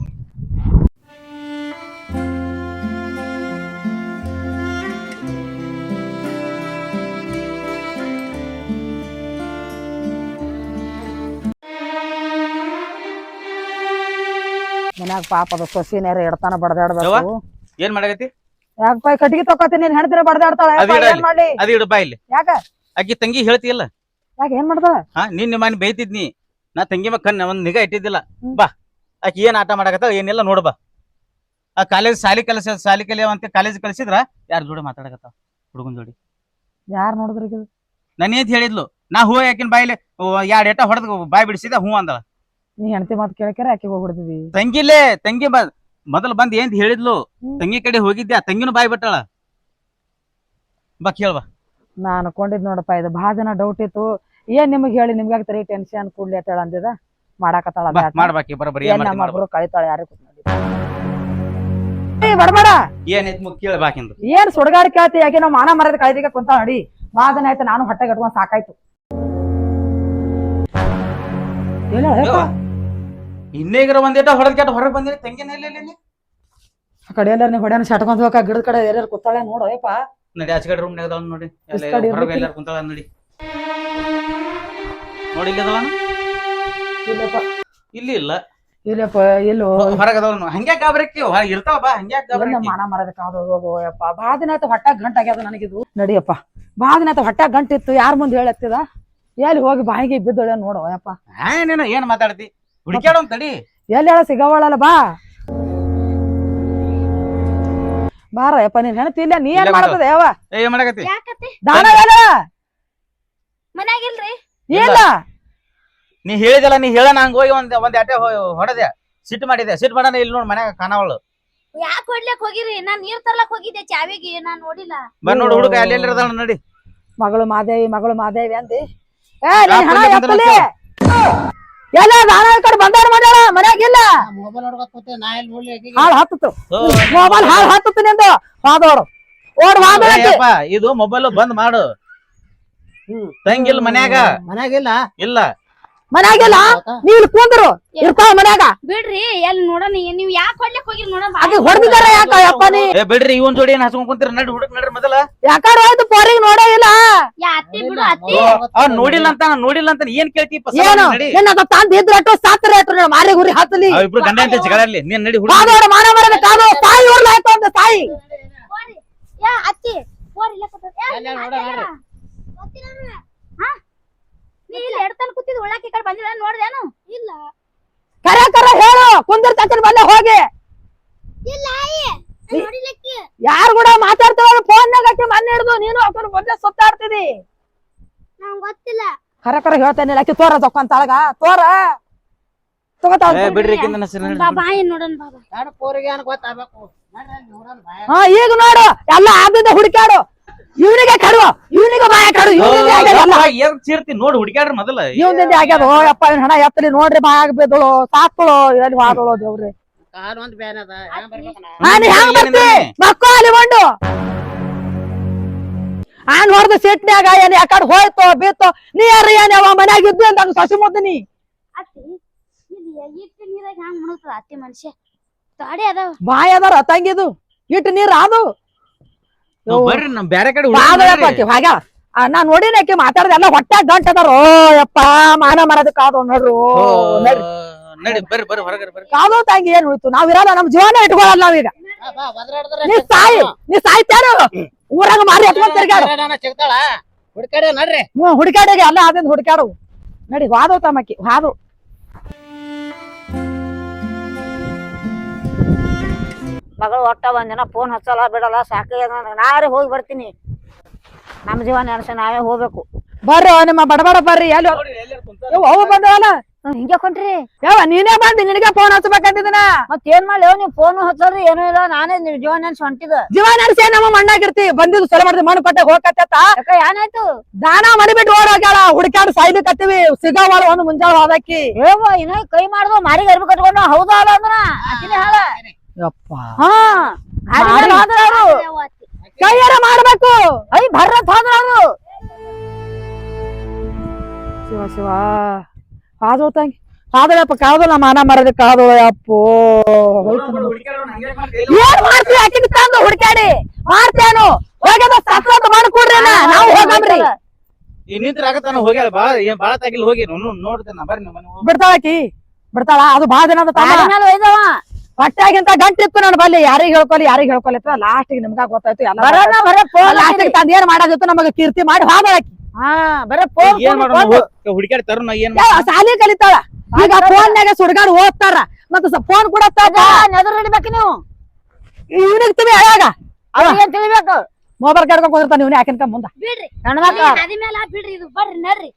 ಮನ್ಯಾಗ ಪಾಪ ಅದು ಸೊಸಿನೇರ ಇಡ್ತಾನ ಬಡದಾಡ್ಬೇಕು ಏನ್ ಮಾಡಕತ್ತಿ? ಯಾಕಪ್ಪ ಕಟ್ಟಿಗೆ ತಗೋತೀನಿ ನೀನ್ ಹೆಣ್ತಿರ ಬಡದಾಡ್ತಾಳ. ಅದು ಇಡ ಏನ್ ಮಾಡ್ಲಿ? ಅದು ಇಡು ಬಾ ಇಲ್ಲಿ. ಯಾಕ? ಆಕಿ ತಂಗಿ ಹೇಳ್ತಿಯಲ್ಲ? ಯಾಕ ಏನ್ ಮಾಡ್ದ ಹಾ ನಿನ್ನ ಮನೆ ಬೈತಿದ್ನಿ ನಾ ತಂಗಿ ಮಕ್ಕ ಒಂದ್ ನಿಗಾ ಇಟ್ಟಿದ್ದಿಲ್ಲ. ಬಾ. ಆಕಿ ಏನ್ ಆಟ ಮಾಡಕತ್ತ ಏನಿಲ್ಲ ನೋಡ್ ಬಾ. ಆ ಕಾಲೇಜ್ ಸಾಲಿ ಕಲಿಸ ಸಾಲಿ ಕಲಿಯವಂತ ಕಾಲೇಜ್ ಕಲಿಸಿದ್ರ ಯಾರ ಜೋಡಿ ಮಾತಾಡಕತ್ತ ಹುಡುಗನ್ ಜೋಡಿ. ಯಾರ್ ನೋಡಿದ್ರ ನಾನು ಏನ್ ಹೇಳಿದ್ಲು? ನಾ ಹೂ ಯಾಕಿನ ಬಾಯಿಲೆ ಎರಡ್ ಏಟ ಹೊಡೆದ್ ಬಾಯಿ ಬಿಡಿಸಿದ ಹೂ ಅಂದಳ? ನೀ ಹೆಣ್ತಿ ಮಾತು ಕೇಳಕ್ಯಾರ ಆಕಿ ಹೋಗ್ಬಿಡ್ತಿದಿ ತಂಗಿಲೇ ತಂಗಿ ಬ ಮೊದಲು ಬಂದ್ ಏನ್ ಹೇಳಿದ್ಲು? ತಂಗಿ ಕಡೆ ಹೋಗಿದ್ದೆ ಆ ತಂಗಿನೂ ಬಾಯ್ ಬಿಟ್ಟಾಳ? ಬಾ ಕೇಳ್ವಾ ನಾ ಅನ್ಕೊಂಡಿದ್ ನೋಡಪ್ಪ ಇದು ಬಹಳ ಜನ ಡೌಟ್ ಇತ್ತು. ಏನ್ ನಿಮಗ್ ಹೇಳಿ ನಿಮ್ಗೆ ಆಗ್ತಾರೆ ಟೆನ್ಷನ್ ಕೂಡ್ಲಿ ಅಂತ ಹೇಳ ಅಂದಿದ? ಮಾಡಾಕತ್ತಾಳ ಬಾ? ಮಾಡ್ಬಾಕಿ ಬರೋಬ್ಬರಿ ಏನ್ ಕಳಿತಾಳೆ ಯಾರಿಗೂ ಏ ಬಡಬೇಡ ಏನೈತ್ ಮುಗ್ ಕೇಳ ಬಾಕಿಂದು ಏನ್ ಸುಡಗಾಡ್ ಕೇಳ್ತಿ ಯಾಕೆ ನಾವು ಮಾನ ಮರದ ಕಳಿದಿಗೆ ಕುಂತ ನೋಡಿ. ಬಾದನ ದಿನ ಆಯ್ತು ನಾನು ಹೊಟ್ಟೆ ಕಟ್ಕೊಂಡ್ ಸಾಕಾಯ್ತು. ಇನ್ನೇಗರ ಒಂದೇಟ ಹೊಡೆದ್ ಕೆಟ್ಟ ಹೊರಗೆ ಬಂದಿರಿ ತಂಗಿನ ಇಲ್ಲ ಇಲ್ಲಿ ಆ ಕಡೆ ಎಲ್ಲಾರ ನೀವು ಹೊಡ್ಯಾನ ಹೋಗಕ ಗಿಡದ ಕಡೆ ಎಲ್ಲಾರು ಕೂತಾಳೆ ನೋಡಯ್ಯಪ್ಪ ನಡಿ ಆಚೆ ಕಡೆ ರೂಮ್ ನಾಗದವ ನೋಡಿ. ಕಡೆ ಹೊರಗೆ. ಎಲ್ಲಾರು ಕುಂತಾಳ ನೋಡಿ. ನೋಡಿ ಇಲ್ಲಿ ಅದಾವ ಇಲ್ಲಪ್ಪ. ಇಲ್ಲಿ ಇಲ್ಲ. ಇಲ್ಲಪ್ಪ ಎಲ್ಲೋ ಹೊರಗದವ ಹಂಗ್ಯಾ ಗಾಬರಕ್ಕಿ ಇರ್ತಾವ ಬಾ ಹಂಗ್ಯಾಕ್ ಗಾಬರಿ ಗಾಬರಕ್ಕಿ ಮಾನ ಮರದ ಬಾ ಹೋಗು ಯಪ್ಪ ಭಾಳ ದಿನ ಆಯ್ತು ಹೊಟ್ಟ ಗಂಟ ಆಗ್ಯದ ನನಗಿದು. ನಡಿಯಪ್ಪ. ಬಾ ದಿನ ಆಯ್ತು ಹೊಟ್ಟ ಗಂಟ ಇತ್ತು. ಯಾರ ಮುಂದೆ ಹೇಳತ್ತಿದ? ಎಲ್ಲಿ ಹೋಗಿ ಬಾಯಿಗೆ ಬಿದ್ದೊಳೆ ನೋಡು ಯಪ್ಪ ಹಾ ನೀನು ಏನ್ ಮಾತಾಡ್ತಿ? ಹುಡುಕ್ಯಾಡೋ ತಡಿ ಎಲ್ಲಿ ಹೇಳ ಸಿಗವಳಲ್ಲ ಬಾ. ಬಾರ ಯಪ್ಪ ನೀನ್ ಹೆಣ್ತಿ ಇಲ್ಲ ನೀ ಏನ್ ಮಾಡತದ ಯಾವ ಏ ಏನ್ ಮಾಡಕತ್ತಿ? ಯಾಕತ್ತೆ? ದಾನ ಎಲ್ಲ ಮನ್ಯಾಗಿಲ್ರಿ? ಇಲ್ಲ. ನೀ ಹೇಳಿದಲ್ಲ ನೀ ಹೇಳ ನಂಗೆ ಹೋಗಿ ಒಂದ್ ಒಂದ್ ಅಟೆ ಹೊಡೆದೆ. ಸಿಟ್ಟು ಮಾಡಿದೆ. ಸಿಟ್ ಮಾಡೋಣ ಇಲ್ಲಿ ನೋಡ್ ಮನ್ಯಾಗ ಕಾಣವಳು. ಯಾಕೆ ಹೊಡ್ಲಕ್ ಹೋಗಿರಿ? ನಾನ್ ನೀರ್ ತರ್ಲಕ್ ಹೋಗಿದ್ದೆ ಚಾವಿಗೆ ನಾನ್ ನೋಡಿಲ್ಲ. ಬಂದ್ ನೋಡು ಹುಡುಗ ಅಲ್ಲಿ ಎಲ್ಲಿ ನೋಡಿ. ಮಗಳು ಮಾದೇವಿ ಮಗಳು ಮಾದೇವಿ ಅಂದಿ. ಏ ನೀನ್ ಹಣ ಎತ್ತಲಿ? ಎಲ್ಲ ದಾನ ಕಡೆ ಬಂದಾರ ಮಾಡ್ಯಾಳ ಮನ್ಯಾಗ ಇಲ್ಲ. ಮೊಬೈಲ್ ನೋಡ್ಕೊತ ಕೂತೆ ನಾ ಎಲ್ಲಿ ನೋಡ್ಲಿ ಆಕಿಗೆ? ಹಾಳು ಹತ್ತಿತ್ತು. ಮೊಬೈಲ್ ಹಾಳು ಹತ್ತಿತ್ತು ನಿಂದು ವಾದೋಡು ಓಡ್ ವಾದ ಏಯಪ್ಪ, ಇದು ಮೊಬೈಲ್ ಬಂದ್ ಮಾಡು. ತಂಗಿಲ್ ಮನ್ಯಾಗ. ಮನ್ಯಾಗಿಲ್ಲ ಇಲ್ಲ. ಮನ್ಯಾಗಿಲ್ಲ ನೀವ್ ಇಲ್ಲಿ ಕುಂದ್ರು ಇರ್ತಾವ ಮನ್ಯಾಗ. ಬಿಡ್ರಿ ಎಲ್ಲಿ ನೋಡೋಣ ನೀವ್ ಯಾಕೆ ಹೊಡ್ಲಿಕ್ ಹೋಗಿ ನೋಡೋಣ? ಅದು ಹೊಡೆದಿದಾರ ಯಾಕ ಯಪ್ಪ ನೀ? ಏ ಬಿಡ್ರಿ ಇವನ್ ಜೋಡಿ ಏನ್ ಹಸ್ಕೊಂಡ್ ಕುಂತೀರ? ನಡಿ ಹುಡುಕ್ ನಡ್ರಿ ಮೊದಲ. ಯಾಕಾರ ಹೋಯ್ತು ಪೋರಿಗೆ ನೋಡೇ ಇಲ್ಲ? ಯಾ ಅತ್ತಿ ಬಿಡು ಅತ್ತಿ. ಅವ್ ನೋಡಿಲ್ಲ ಅಂತ ನಾನ್ ನೋಡಿಲ್ಲ ಅಂತ ಏನ್ ಕೇಳ್ತಿ? ಏನು? ನಿನ್ನ ಅದು ತಂದ್ ಇದ್ರಟ್ಟು ಸಾತ್ರ ಇಟ್ರು ಮಾರಿ ಗುರಿ ಹತ್ತಲಿ ಅವ್ ಇಬ್ರು ಗಂಡ ಅಂತ ಜಗಳಲ್ಲಿ ನೀನ್ ನಡಿ ಹುಡುಗ ಮಾನ ಮರದ ಕಾದು ತಾಯಿ ಊರ್ಲ ಆಯ್ತು ಅಂತ ತಾಯಿ. ಯಾ ಅತ್ತಿ ಪೋರಿ ಇಲ್ಲ. ಗೊತ್ತಿಲ್ಲ? ನೀ ಇಲ್ಲಿ ಎಡ್ತಲ್ ಕೂತಿದ್ ಒಳಕ್ ಈ ಕಡೆ ಬಂದಿಲ್ಲ ನೋಡ್ದೇನು ಇಲ್ಲ. ಕರೆ ಹೇಳು ಹೇಳು ಕುಂದಿರ್ತಕ್ಕನ್ ಬಲ್ಲೆ ಹೋಗಿ. ಇಲ್ಲ ನೋಡಿಲಕ್ಕಿ ಯಾರು ಕೂಡ ಮಾತಾಡ್ತಾವ ಫೋನ್ ಹಾಕಿ ಮನೆ ಹಿಡ್ದು ನೀನು ಹಾಕೊಂಡು ಬಂದೆ ಸುತ್ತಾಡ್ತಿದಿ ನಂಗ್ ಗೊತ್ತಿಲ್ಲ. ಕರೆ ಕರೆ ಹೇಳ್ತೇನೆ ಅಕ್ಕಿ ತೋರ ತಕೊಂತಾಳಗ ತೋರ. ತಗೋತಾಳ ಏ ಬಿಡ್ರಿ ಕಿಂದ ಹೆಸರು ಬಾಬಾ ನೋಡೋಣ ಬಾಬಾ ಎರಡು ಪೋರಿಗೆ ಏನ್ ಗೊತ್ತಾಗ್ಬೇಕು? ನಡ್ರಿ ಅಲ್ಲಿ ನೋಡೋಣ ಬಾಯ ಹಾ ಈಗ ನೋಡು ಎಲ್ಲ ಆದಿಂದ ಹುಡುಕಾಡು ಇವನಿಗೆ ಕಡು ಇವನಿಗೆ ಬಾಯ ಕಡು ಏನ್ ಚೀರ್ತಿ? ನೋಡಿ ಹುಡುಕ್ಯಾಡ್ರಿ ಮೊದಲ. ಇವನಿಂದ ಆಗ್ಯದ ಓ ಯಪ್ಪ ಇವ್ನ್ ಹಣ ಎತ್ತಲಿ ನೋಡ್ರಿ ಬಾಯ ಬಿದ್ದಳು ಸಾತ್ಳು ಎಲ್ಲಿ ವಾದಳು ದೇವ್ರಿ. ಕಾಲು ಒಂದ್ ಬ್ಯಾನ್ ಅದ. ಹೆಂಗ್ ನಾನು ಹೆಂಗ್ ಬರ್ತಿ? ಮಕ್ಕಳು ಅಲ್ಲಿ ಬಂಡು. ಆನ್ ಹೊಡೆದ ಸಿಟ್ನ್ಯಾಗ ಏನ್ ಯಾಕಡೆ ಹೋಯ್ತು ಬಿತ್ತು ನೀ ಯಾರ ಏನ್ ಯಾವ ಮನ್ಯಾಗ ಇದ್ದು ಅಂತ ಸಸಿ ಮುದ್ದಿನಿ ಅತ್ತಿ ಇಲ್ಲಿ ಇಟ್ಟು ನೀರಾಗ ಹ್ಯಾಂಗ ಮುಳುಗ್ತದ ಅತ್ತಿ ಮನುಷ್ಯ? ತಾಡಿ ಅದಾವ. ಬಾಯ್ ಅದಾರ ತಂಗಿದು. ಇಟ್ಟು ನೀರ್ ಅದು ನಾವ್ ಬರ್ರಿ ನಮ್ ಬ್ಯಾರೆ ಕಡೆ ಬಾದಳಪ್ಪ ಹಾಗ ನಾ ನೋಡಿನ ಆಕಿ ಮಾತಾಡ್ದೆ ಎಲ್ಲ ಹೊಟ್ಟೆ ಗಂಟ ಅದಾರ ಓ ಯಪ್ಪ ಮಾನ ಮಾರದ ಕಾದು ನೋಡ್ರು ನಡ್ರಿ ನಡಿ. ಬರ್ರಿ ಬರ್ರಿ ಹೊರಗಡೆ ಬರ್ರಿ. ಕಾದು ತಂಗಿ ಏನ್ ಉಳಿತು? ನಾವ್ ಇರಲ್ಲ ನಮ್ ಜೀವನ ಇಟ್ಕೊಳಲ್ಲ ನಾವೀಗ. ನೀ ಸಾಯಿ ನೀ ಸಾಯ್ತಾರ ಊರಾಗ ಮಾರಿ ಎತ್ಕೊಂಡ್ ತಿರ್ಗಾಡು ಹುಡ್ಕಾಡಿ ನಡ್ರಿ. ಹ್ಮ್ ಹುಡುಕಾಡಿಗೆ ಎಲ್ಲ ಅದನ್ನ ಹುಡ್ಕಾಡು ನಡಿ ವಾದವ್ ತಮ್ಮಕ್ಕಿ ವಾದು. ಮಗಳು ಒಟ್ಟ ಒಂದಿನ ಫೋನ್ ಹಚ್ಚಲ್ಲ ಬಿಡಲ್ಲ ಸಾಕ ನನಗೆ. ನಾರೇ ಹೋಗಿ ಬರ್ತೀನಿ. ನಮ್ಮ ಜೀವನ ನೆನೆಸಿ ನಾವೇ ಹೋಗ್ಬೇಕು. ಬರ್ರಿ ನಿಮ್ಮ ಬಡಬಡ ಬರ್ರಿ ಎಲ್ಲಿ ಯವ್ವ, ಅವು ಬಂದವಲ್ಲ ಹಿಂಗೆ ಕೊಂಡ್ರಿ ಯಾವ ನೀನೇ ಬಂದು ನಿನಗೆ ಫೋನ್ ಹಚ್ಬೇಕಂತಿದ್ದೀನ ಮತ್ ಏನ್ ಮಾಡ್ಲಿ ನೀವು ಫೋನ್ ಹಚ್ಚಲ್ರಿ ಏನೂ ಇಲ್ಲ ನಾನೇ ನಿಮ್ ಜೀವನ ನೆನೆಸಿ ಹೊಂಟಿದ ಜೀವ ನಡೆಸಿ ನಮ್ಮ ಮಣ್ಣಾಗಿರ್ತಿ? ಬಂದಿದ್ದು ಸಲ ಮಾಡಿದ್ ಮಣ್ಣು ಪಟ್ಟ ಹೋಗತ್ತ ಯಾಕ ಏನಾಯ್ತು ದಾನ ಮಡಿಬಿಟ್ಟು ಓಡೋಗ್ಯಾಳ ಹುಡುಕಾಡು ಸಾಯ್ಲಿ ಕತ್ತೀವಿ ಸಿಗವಾಳ ಒಂದು ಮುಂಜಾಳ ಹೋದಕ್ಕಿ. ಏವ ಇನ್ನ ಕೈ ಮಾಡ್ದು ಮಾರಿಗೆ ಅರ್ಬಿ ಕಟ್ಕೊಂಡು ಹೌದಾ ಅಲ್ಲ ಅಂದ್ರ ಅತಿನೇ ಹೇಳ. ಯಪ್ಪ. ಹಾ ಮಾರಿಗೆ ಹೋದ್ರ ಅವ್ರು ಯಾವ ಕೈಯಾರ ಮಾಡ್ಬೇಕು. ಐ ಭರ್ರತ್ ಹೋದ್ರ ಅವ್ರು. ಶಿವ ಶಿವ. ಕಾದು ತಂಗಿ. ಕಾದಳಪ್ಪ ನಮ್ಮ ಮಾನ ಮರದ ಕಾದು ಅಪ್ಪೋ. ಏನ್ ಮಾಡ್ತೀವಿ ತಂದು ಹುಡ್ಕ್ಯಾಡಿ. ಮಾಡ್ತೇನು. ಹೋಗ್ಯದ ಮಾಡ್ಕೊಡ್ರಿ ನಾವು ಹೋಗಮ್ರಿ. ಹೋಗ್ಯಾಳ. ಬಾಳ ಏನ್ ಬಾಳ ತಾಗಿಲ್ ಹೋಗಿ. ನೋಡ್ತೇನೆ ಬರ್ರಿ ನಿಮ್ಮ ಮನೆ ಹೋಗಿ. ಬಿಡ್ತಾಳಕಿ ಬಿಡ್ತಾಳ. ಅದು ಬಾಳ ದಿನ ಹೊಟ್ಟಾಗಿಂತ ಗಂಟಿತ್ತು ಇತ್ತು ನನ್ನ ಬಲ್ಲಿ. ಯಾರಿಗ್ ಹೇಳ್ಕೊಲಿ ಯಾರಿಗ್ ಹೇಳ್ಕೊಲಿ ಲಾಸ್ಟ್ ನಿಮ್ಗ ಗೊತ್ತಾಯ್ತು. ಎಲ್ಲ ಬರೋಣ ಬರೇ ಫೋನ್ ಲಾಸ್ಟ್ ತಂದ ಏನ್ ಮಾಡೋದಿತ್ತು ನಮಗ ಕೀರ್ತಿ ಮಾಡಿ ಹಾದಳಕಿ ಹಾ ಬರೇ ಫೋನ್ ಏನ್ ಮಾಡೋಣ? ಹುಡುಕ್ಯಾಡ ತರು ಏನ್ ಸಾಲಿ ಕಲಿತಾಳ. ಈಗ ಫೋನ್ ನಾಗ ಸುಡ್ಗಾಡ್ ಓದ್ತಾರ. ಮತ್ತ ಫೋನ್ ಕೂಡ ನೆದರ್ ಹಿಡಿಬೇಕು ನೀವು? ಇವನಿಗೆ ತಿಳಿ ಹೇಳಾಗ ಅವ್ರಿಗೆ ತಿಳಿಬೇಕು? ಮೊಬೈಲ್ ಕಡ್ಕೊಂಡ್ ಹೋಗಿರ್ತಾನ ಇವನೇ ಯಾಕಿನ್ಕ ಮುಂದ? ಬಿಡ್ರಿ. ಬಿಡ್ರಿ ಇದು ಬರ್ರಿ ನಡ್ರಿ.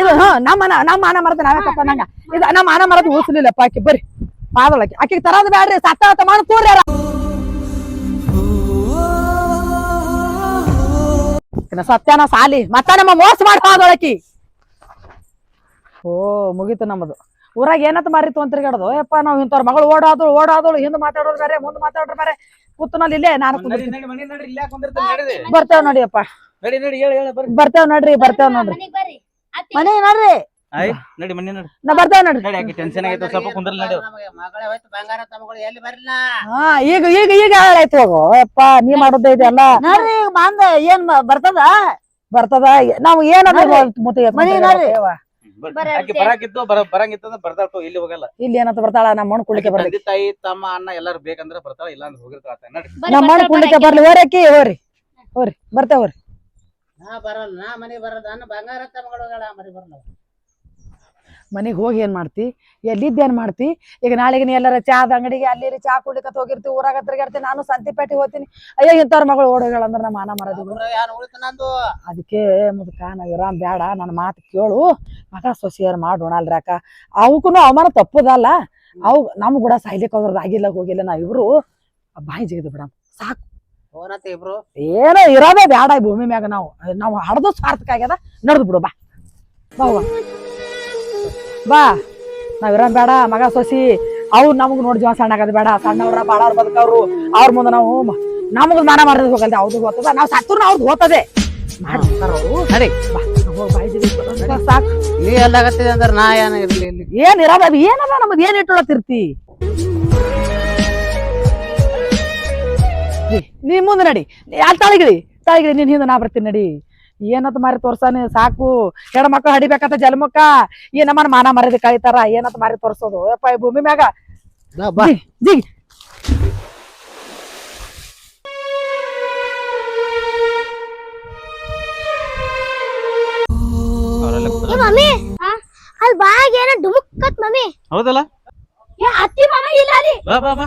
ಇದು ನಮ್ಮ ಮನ ನಮ್ಮ ಮಾನ ಮರದ ನಾವೇ ಕಪ್ಪನಂಗ ಇದು ನಮ್ಮ ಮಾನ ಮರದ ಉಳಿಸ್ಲಿಲ್ಲಪ್ಪ ಆಕಿ ಬರ್ರಿ. ಪಾದೊಳಕಿ ಆಕಿಗೆ ತರದ್ ಬ್ಯಾಡ್ರಿ ಸತ್ತ ಮಾಡ ಇನ್ನ ಸತ್ಯನ ಸಾಲಿ ಮತ್ತ ನಮ್ಮ ಮೋಸ ಮಾಡಿ ಪಾದೊಳಕಿ ಓ ಮುಗೀತು ನಮ್ಮದು. ಊರಾಗ ಏನತ್ ಮಾರಿತು ಅಂತ ತಿರ್ಗಾಡೋದು? ಯಪ್ಪ ನಾವ್ ಇಂಥವ್ರ ಮಗಳು ಓಡಾದಳು ಓಡಾದಳು ಹಿಂದ್ ಮಾತಾಡೋರು ಬೇರೆ ಮುಂದ್ ಮಾತಾಡೋರು ಬೇರೆ. ಕೂತ್ನಲ್ಲಿ ಇಲ್ಲೇ ನಾನು ನಡಿ ಕುಂದಿರ್ತೀನಿ ನಡಿ ಮನೆ ನಡಿ ಇಲ್ಲೇ ಕುಂದಿರ್ತಾನೆ ನಡಿ ಬರ್ತೇವ್ ನೋಡಿಯಪ್ಪ ನಡಿ ನಡಿ ಹೇಳ ಹೇಳ ಬರ್ರಿ. ಬರ್ತೇವ್ ನೋಡ್ರಿ ಬರ್ತೇವ್ ನೋಡ್ರಿ. ಮನೆ ನೋಡ್ರಿ. ಆಯ್ ನಡಿ ಮನೆ ನಡಿ. ನಾ ಬರ್ತೇವ್ ನೋಡ್ರಿ ನಡಿ ಆಕಿ ಟೆನ್ಷನ್ ಆಗೈತೆ ಸ್ವಲ್ಪ ಕುಂದ್ರಲ್ಲ ನಡಿ. ನಮಗೆ ಮಗಳೇ ಹೋಯ್ತು ಬಂಗಾರ ತಮ್ಮಗಳು ಎಲ್ಲಿ ಬರ್ಲಿಲ್ಲ ಹಾ ಈಗ ಈಗ ಈಗ ಆಯ್ತು ಹೋಗು. ಯಪ್ಪ ನೀ ಮಾಡೋದೇ ಇದೆಲ್ಲ ನೋಡ್ರಿ ಈಗ ಬಂದ ಏನ್ ಬರ್ತದ? ಬರ್ತದ? ನಾವು. ಮನೆ ನೋಡ್ರಿ. ಆಕಿ ಬರ ಬರ್ತಾಳ ಇಲ್ಲಿ ಹೋಗಲ್ಲ. ಇಲ್ಲಿ ಏನಂತ ಬರ್ತಾಳ ನಮ್ಮ ಮಣ್ಣು ಕುಳಿಕೆ ಬರ್ಲಿ. ತಾಯಿ ತಮ್ಮ ಅಣ್ಣ ಎಲ್ಲಾರು ಬೇಕಂದ್ರೆ ಬರ್ತಾಳ ಇಲ್ಲ ಅಂದ್ರೆ ಹೋಗಿರ್ತಾಳ. ನಮ್ಮ ಮಣ್ಣು ಕುಳಿಕೆ. ಬರ್ಲಿ. ಹೋರಕ್ಕಿ ಹೋರಿ. ಹೋರಿ ಬರ್ತೇವ್ ಹೋರಿ. ನಾ ಬರಲ್ಲ ನಾ ಮನೆ ಬರಲ್ಲ ನಾನು ಬಂಗಾರ ತಮ್ಮಗಳು ಹೋಗಳ ಮರಿ ಬರಲ್ಲ ಮನೆಗೆ ಹೋಗಿ ಏನು ಮಾಡ್ತಿ? ಎಲ್ಲಿದ್ದ ಏನ್ ಮಾಡ್ತಿ? ಈಗ ನಾಳೆಗೆ ನೀ ಎಲ್ಲಾರ ಚಾದ ಅಂಗಡಿಗೆ ಅಲ್ಲಿ ಚಾ ಕುಡ್ಲಿಕತ್ ಹೋಗಿರ್ತಿ ಊರಾಗ ತಿರ್ಗಾಡ್ತಿ ನಾನು ಸಂತಿಪೇಟೆ ಹೋಗ್ತೀನಿ. ಅಯ್ಯೋ ಇಂಥವ್ರ ಮಗಳು ಓಡೋಗಳ ಅಂದ್ರೆ ನಾ ಮಾನ ನಂದು? ಅದಕ್ಕೆ ಮುದುಕ ನಾ ಇರಾಮ್ ಬೇಡ ನನ್ನ ಮಾತು ಕೇಳು. ಮಗ ಸೊಸಿಯರ್ ಮಾಡೋಣ ಅಲ್ರಿ ಅಕ್ಕ. ಅವಕ್ಕೂ ಅವಮಾನ ತಪ್ಪದಲ್ಲ. ಅವು ನಮ್ ಕೂಡ ಸಾಯ್ಲಿಕ್ಕೆ ಹೋದ್ರದ್ದು ಆಗಿಲ್ಲ ಹೋಗಿಲ್ಲ ನಾವ್ ಇಬ್ರು ಬಾಯಿ ಜಿಗಿದು ಬಿಡಮ್. ಸಾಕು. ಏನೋ ಇರೋದೇ ಬೇಡ ಭೂಮಿ ಮ್ಯಾಗ ನಾವು. ನಾವು ಹಡದು ಸ್ವಾರ್ಥಕ್ಕಾಗ್ಯದ ಆಗ್ಯದ ನಡೆದು ಬಿಡು ಬಾ. ಬಾ. ಬಾ. ನಾವಿರ ಬೇಡ ಮಗ ಸೊಸಿ. ಅವ್ರು ನಮಗ್ ನೋಡ್ ಜೀವ ಸಣ್ಣ ಆಗದ ಬೇಡ. ಸಣ್ಣವ್ರ ಬಾಳವ್ರ ಬದುಕವ್ರು. ಅವ್ರ ಮುಂದೆ ನಾವು ನಮಗ್ ಮಾನ ಮಾಡದ್ ಹೋಗಲ್ದೆ ಅವ್ರದ್ದು ಹೋಗ್ತದ ನಾವ್ ಸತ್ತೂರ್ನ ಅವ್ರದ್ದು ಹೋಗ್ತದೆ ಬಾ ಸಾಕು. ನೀ ಎಲ್ಲಾಗತ್ತಿದೆ ಅಂದ್ರೆ ನಾ ಏನ ಇರ್ಲಿ ಇಲ್ಲಿ? ಏನ್ ಇರೋದ ಏನದ ನಮ್ದು ಏನ್ ಇಟ್ಟೊಳತಿರ್ತಿ ನೀ ಮುಂದೆ ನಡಿ. ಅಲ್ಲಿ ತಾಳಿಗಿಳಿ. ತಾಳಿಗಿಳಿ ನೀನ್ ಹಿಂದೆ ನಾ ಬರ್ತೀನಿ ನಡಿ. ಏನತ್ ಮಾರಿ ತೋರ್ಸಾನ? ಸಾಕು. ಹೆಣ್ಮಕ್ಳು ಹಡಿಬೇಕಂತ ಜಲ್ಮಕ್ಕ. ಈ ನಮ್ಮನ್ನ ಮಾನ ಮರದ ಕಳಿತಾರ. ಏನತ್ ಮಾರಿ ತೋರ್ಸೋದು? ಯಪ್ಪ ಈ ಭೂಮಿ ಮ್ಯಾಗ. ಜಿಗ್, ಮಮ್ಮಿ. ಅಲ್ಲಿ ಬಾಗ ಏನ ಡುಮುಕ್ಕತ್ ಮಮ್ಮಿ. ಹೌದಲ್ಲ? ಏ ಅತ್ತಿ ಮಾಮ ಇಲ್ಲ ಅಲ್ಲಿ. ಬಾ ಬಾ ಬಾ.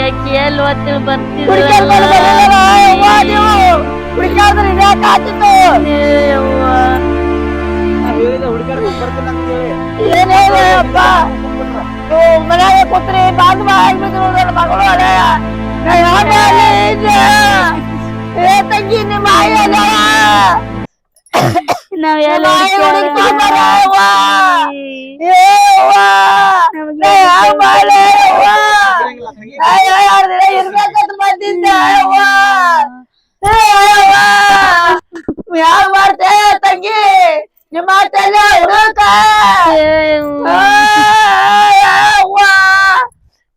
ಆಕಿ ಎಲ್ಲಿ ಯವ್ವ ನೀವು. ಎಲ್ಲ ಆಯಿ ಹುಡುಕ್ಕೊಂಬರ ಅವ್ವ. ಏ ಅವ್ವ, ನಾ ಯಾಕ್ ಮಾಡ್ಲಿ ಅವ್ವ? ನಾ ಎರಡ್ ದಿನ ಇರ್ಬೇಕಂತ ಬಂದಿದ್ದೆ. ಯಾಕ್ ಮಾಡ್ತೆ ತಂಗಿ? ನಿಮ್ಮ ಮಾತಲ್ಲ ಹುಡುಕ?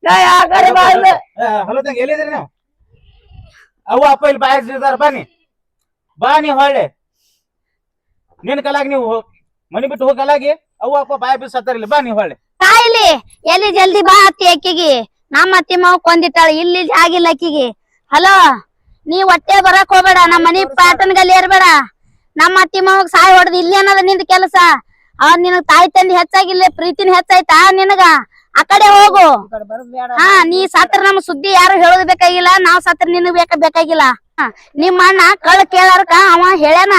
ನಾ ಯಾಕಡೆ ಮಾಡ್ದೆ? ಹಲೋ ತಂಗಿ ಎಲ್ಲಿದ್ರಿ ನೀವು? ಅವ್ವ ಅಪ್ಪ ಇಲ್ಲಿ ಬಾಯ್ ಇದಾರ ಬನ್ನಿ. ಬಾ ನೀ ಹೊಳ್ಳೆ ನಿನ್ ಕಲಾಗಿ ನೀವು ಮನಿ ಬಿಟ್ಟು ಹೋಗಿ ಕಲಾಗಿ ಅವ್ವ ಅಪ್ಪ ಬಾಯ್ ಬಿಸ್ ಹತ್ತಾರ ಇಲ್ಲಿ ಬಾ ನೀ ಹೊಳ್ಳೆ ಇಲ್ಲಿ. ಎಲ್ಲಿ ಜಲ್ದಿ ಬಾ ಅತ್ತಿ ಅಕ್ಕಿಗೆ. ನಮ್ಮ ಅತ್ತಿ ಮಾವ ಕೊಂದಿಟ್ಟಾಳ ಇಲ್ಲಿ ಆಗಿಲ್ಲ ಅಕ್ಕಿಗೆ. ಹಲೋ ನೀ ಹೊಟ್ಟೆ ಬರಕ್ ಹೋಗ್ಬೇಡ ನಮ್ ಮನಿ ಪ್ಯಾಟರ್ನ್ ಗಲ್ಲಿ ಇರ್ಬೇಡ. ನಮ್ಮ ಅತ್ತಿ ಮಾವಗ್ ಸಾಯ್ ಹೊಡೆದ್ ಇಲ್ಲಿ ಅನ್ನೋದ್ನಿಂದ ಕೆಲಸ. ಅವ್ರ ನಿನಗ್ ತಾಯಿ ತಂದಿ ಹೆಚ್ಚಾಗಿಲ್ಲ ಪ್ರೀತಿನ ಹೆಚ್ಚಾಯ್ತಾ ನಿನಗ? ಆ ಕಡೆ ಹೋಗು. ಹಾ ನೀ ಸತ್ರ ನಮ್ ಸುದ್ದಿ ಯಾರು ಹೇಳೋದ್ ಬೇಕಾಗಿಲ್ಲ ನಾವ್ ಸತ್ರ ನಿನಗ್ ಬೇಕ ಬೇಕಾಗಿಲ್ಲ. ನಿಮ್ ನಿಮ್ಮ ಅಣ್ಣ ಕಳ್ ಕೇಳಾರ್ಕ ಅವ ಹೇಳ್ಯಾನ.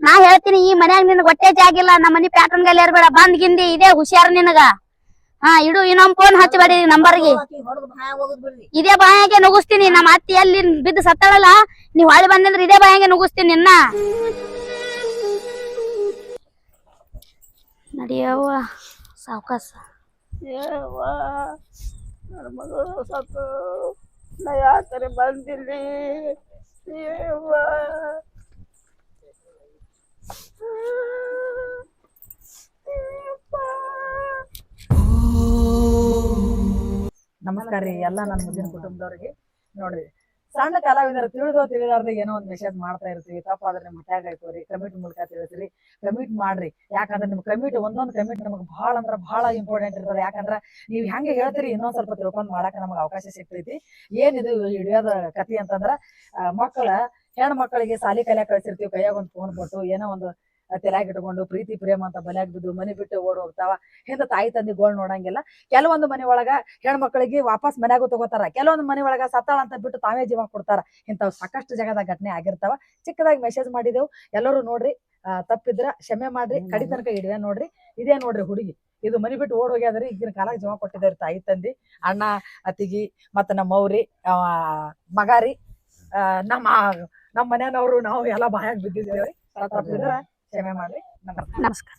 ನಾ ಹೇಳ್ತೀನಿ ಈ ಮನ್ಯಾಗ ನಿನ್ ಹೊಟ್ಟೆ ಜಾಗಿಲ್ಲ ನಮ್ಮ ಮನಿ ಪ್ಯಾಟರ್ನ್ ಗಲ್ಲಿ ಇರ್ಬೇಡ ಬಂದ್ ಗಿಂದಿ ಇದೇ ಹುಷಾರ್ ನಿನಗ. ಹಾ, ಇಡು, ಇನ್ನೊಂದ್ ಫೋನ್ ಹಚ್ಚಬೇಡಿ ನಂಬರ್ಗೆ ಇದೇ ಬಾಯಾಗೆ ನುಗ್ಗಿಸ್ತೀನಿ, ನಮ್ಮ ಅತ್ತಿ ಅಲ್ಲಿ ಬಿದ್ದು ಸತ್ತಾಳಲ್ಲ, ನೀವ್ ಹೊಳೆ ಬಂದಂದ್ರೆ ಇದೇ ಬಾಯಾಗೆ ನುಗ್ಗಿಸ್ತೀನಿ ನಿನ್ನ. ನಡಿಯವ್ವ ಸಾವಕಾಸ. ಸತ್ತು, ನಾ ಬಂದಿಲ್ಲಿ? ಯವ್ವ. ನಮಸ್ಕಾರ ರೀ ಎಲ್ಲ ನನ್ನ ಮುಂದಿನ ಕುಟುಂಬದವ್ರಿಗೆ ನೋಡ್ರಿ. ಸಣ್ಣ ಕಲಾವಿದರು ತಿಳಿದೋ ತಿಳಿಲಾರ್ದೆ ಏನೋ ಒಂದು ಮೆಸೇಜ್ ಮಾಡ್ತಾ ಇರ್ತೀವಿ. ತಪ್ಪಾದ್ರೆ ನಿಮ್ಮ ಟ್ಯಾಗ್ ಆಯ್ತು ರೀ ಕಮಿಟ್ ಮೂಲಕ ತಿಳಿಸ್ರಿ. ಕಮಿಟ್ ಮಾಡ್ರಿ. ಯಾಕಂದ್ರೆ ನಿಮ್ ಕಮಿಟ್ ಒಂದೊಂದು ಕಮಿಟ್ ನಮಗೆ ಬಹಳ ಅಂದ್ರೆ ಬಹಳ ಇಂಪಾರ್ಟೆಂಟ್ ಇರ್ತದೆ. ಯಾಕಂದ್ರೆ ನೀವು ಹೆಂಗೆ ಹೇಳ್ತೀರಿ ಇನ್ನೊಂದ್ ಸ್ವಲ್ಪ ತಿಳ್ಕೊಂಡ್ ಮಾಡಾಕ ನಮಗೆ ಅವಕಾಶ ಸಿಗ್ತೈತಿ. ಏನಿದು ಹಿಡಿಯೋದ ಕತಿ ಅಂತಂದ್ರ ಮಕ್ಕಳ ಹೆಣ್ಣು ಮಕ್ಕಳಿಗೆ ಸಾಲಿ ಕಲಿಯಾಕ ಕಳ್ಸಿರ್ತೀವಿ ಕೈಯಾಗ ಒಂದು ಫೋನ್ ಕೊಟ್ಟು ಏನೋ ಒಂದು ತಲೆಯಾಗ ಇಟ್ಕೊಂಡು ಪ್ರೀತಿ ಪ್ರೇಮ ಅಂತ ಬಲ್ಯಾಗ ಬಿದ್ದು ಮನೆ ಬಿಟ್ಟು ಓಡ್ ಹೋಗ್ತಾವ. ಹಿಂದ ತಾಯಿ ತಂದಿ ಗೋಳ್ ನೋಡಂಗಿಲ್ಲ. ಕೆಲವೊಂದು ಮನೆ ಒಳಗ ಹೆಣ್ಮಕ್ಳಿಗೆ ವಾಪಸ್ ಮನ್ಯಾಗೂ ತಗೋತಾರ. ಕೆಲವೊಂದು ಮನೆ ಒಳಗ ಸತ್ತಾಳ ಅಂತ ಬಿಟ್ಟು ತಾವೇ ಜೀವ ಕೊಡ್ತಾರ. ಇಂಥವ್ ಸಾಕಷ್ಟು ಜಗದ ಘಟನೆ ಆಗಿರ್ತಾವ. ಚಿಕ್ಕದಾಗಿ ಮೆಸೇಜ್ ಮಾಡಿದೆವು. ಎಲ್ಲರೂ ನೋಡ್ರಿ ತಪ್ಪಿದ್ರ ಕ್ಷಮೆ ಮಾಡ್ರಿ ಕಡಿ ತನಕ ಇಡುವೆ ನೋಡ್ರಿ. ಇದೇ ನೋಡ್ರಿ ಹುಡುಗಿ. ಇದು ಮನಿ ಬಿಟ್ಟು ಓಡ್ ಹೋಗ್ಯಾದ್ರಿ ಈಗಿನ ಕಾಲಕ್ಕೆ ಜೀವ ಕೊಟ್ಟಿದ್ದಾರೆ ತಾಯಿ ತಂದಿ ಅಣ್ಣ ಅತಿಗಿ ಮತ್ತ ನಮ್ಮ ಅವ್ರಿ ಆ, ಮಗಾರಿ ಆ, ನಮ್ಮ ನಮ್ಮ ಮನೆಯವರು ನಾವು ಎಲ್ಲ ಬಾಯಾಗ ಬಿದ್ದಿದ್ದೇವೆ. ತಪ್ಪಿದ್ರ ಕ್ಷಮೆ ಮಾಡ್ರಿ ನಮಸ್ಕಾರ ನಮಸ್ಕಾರ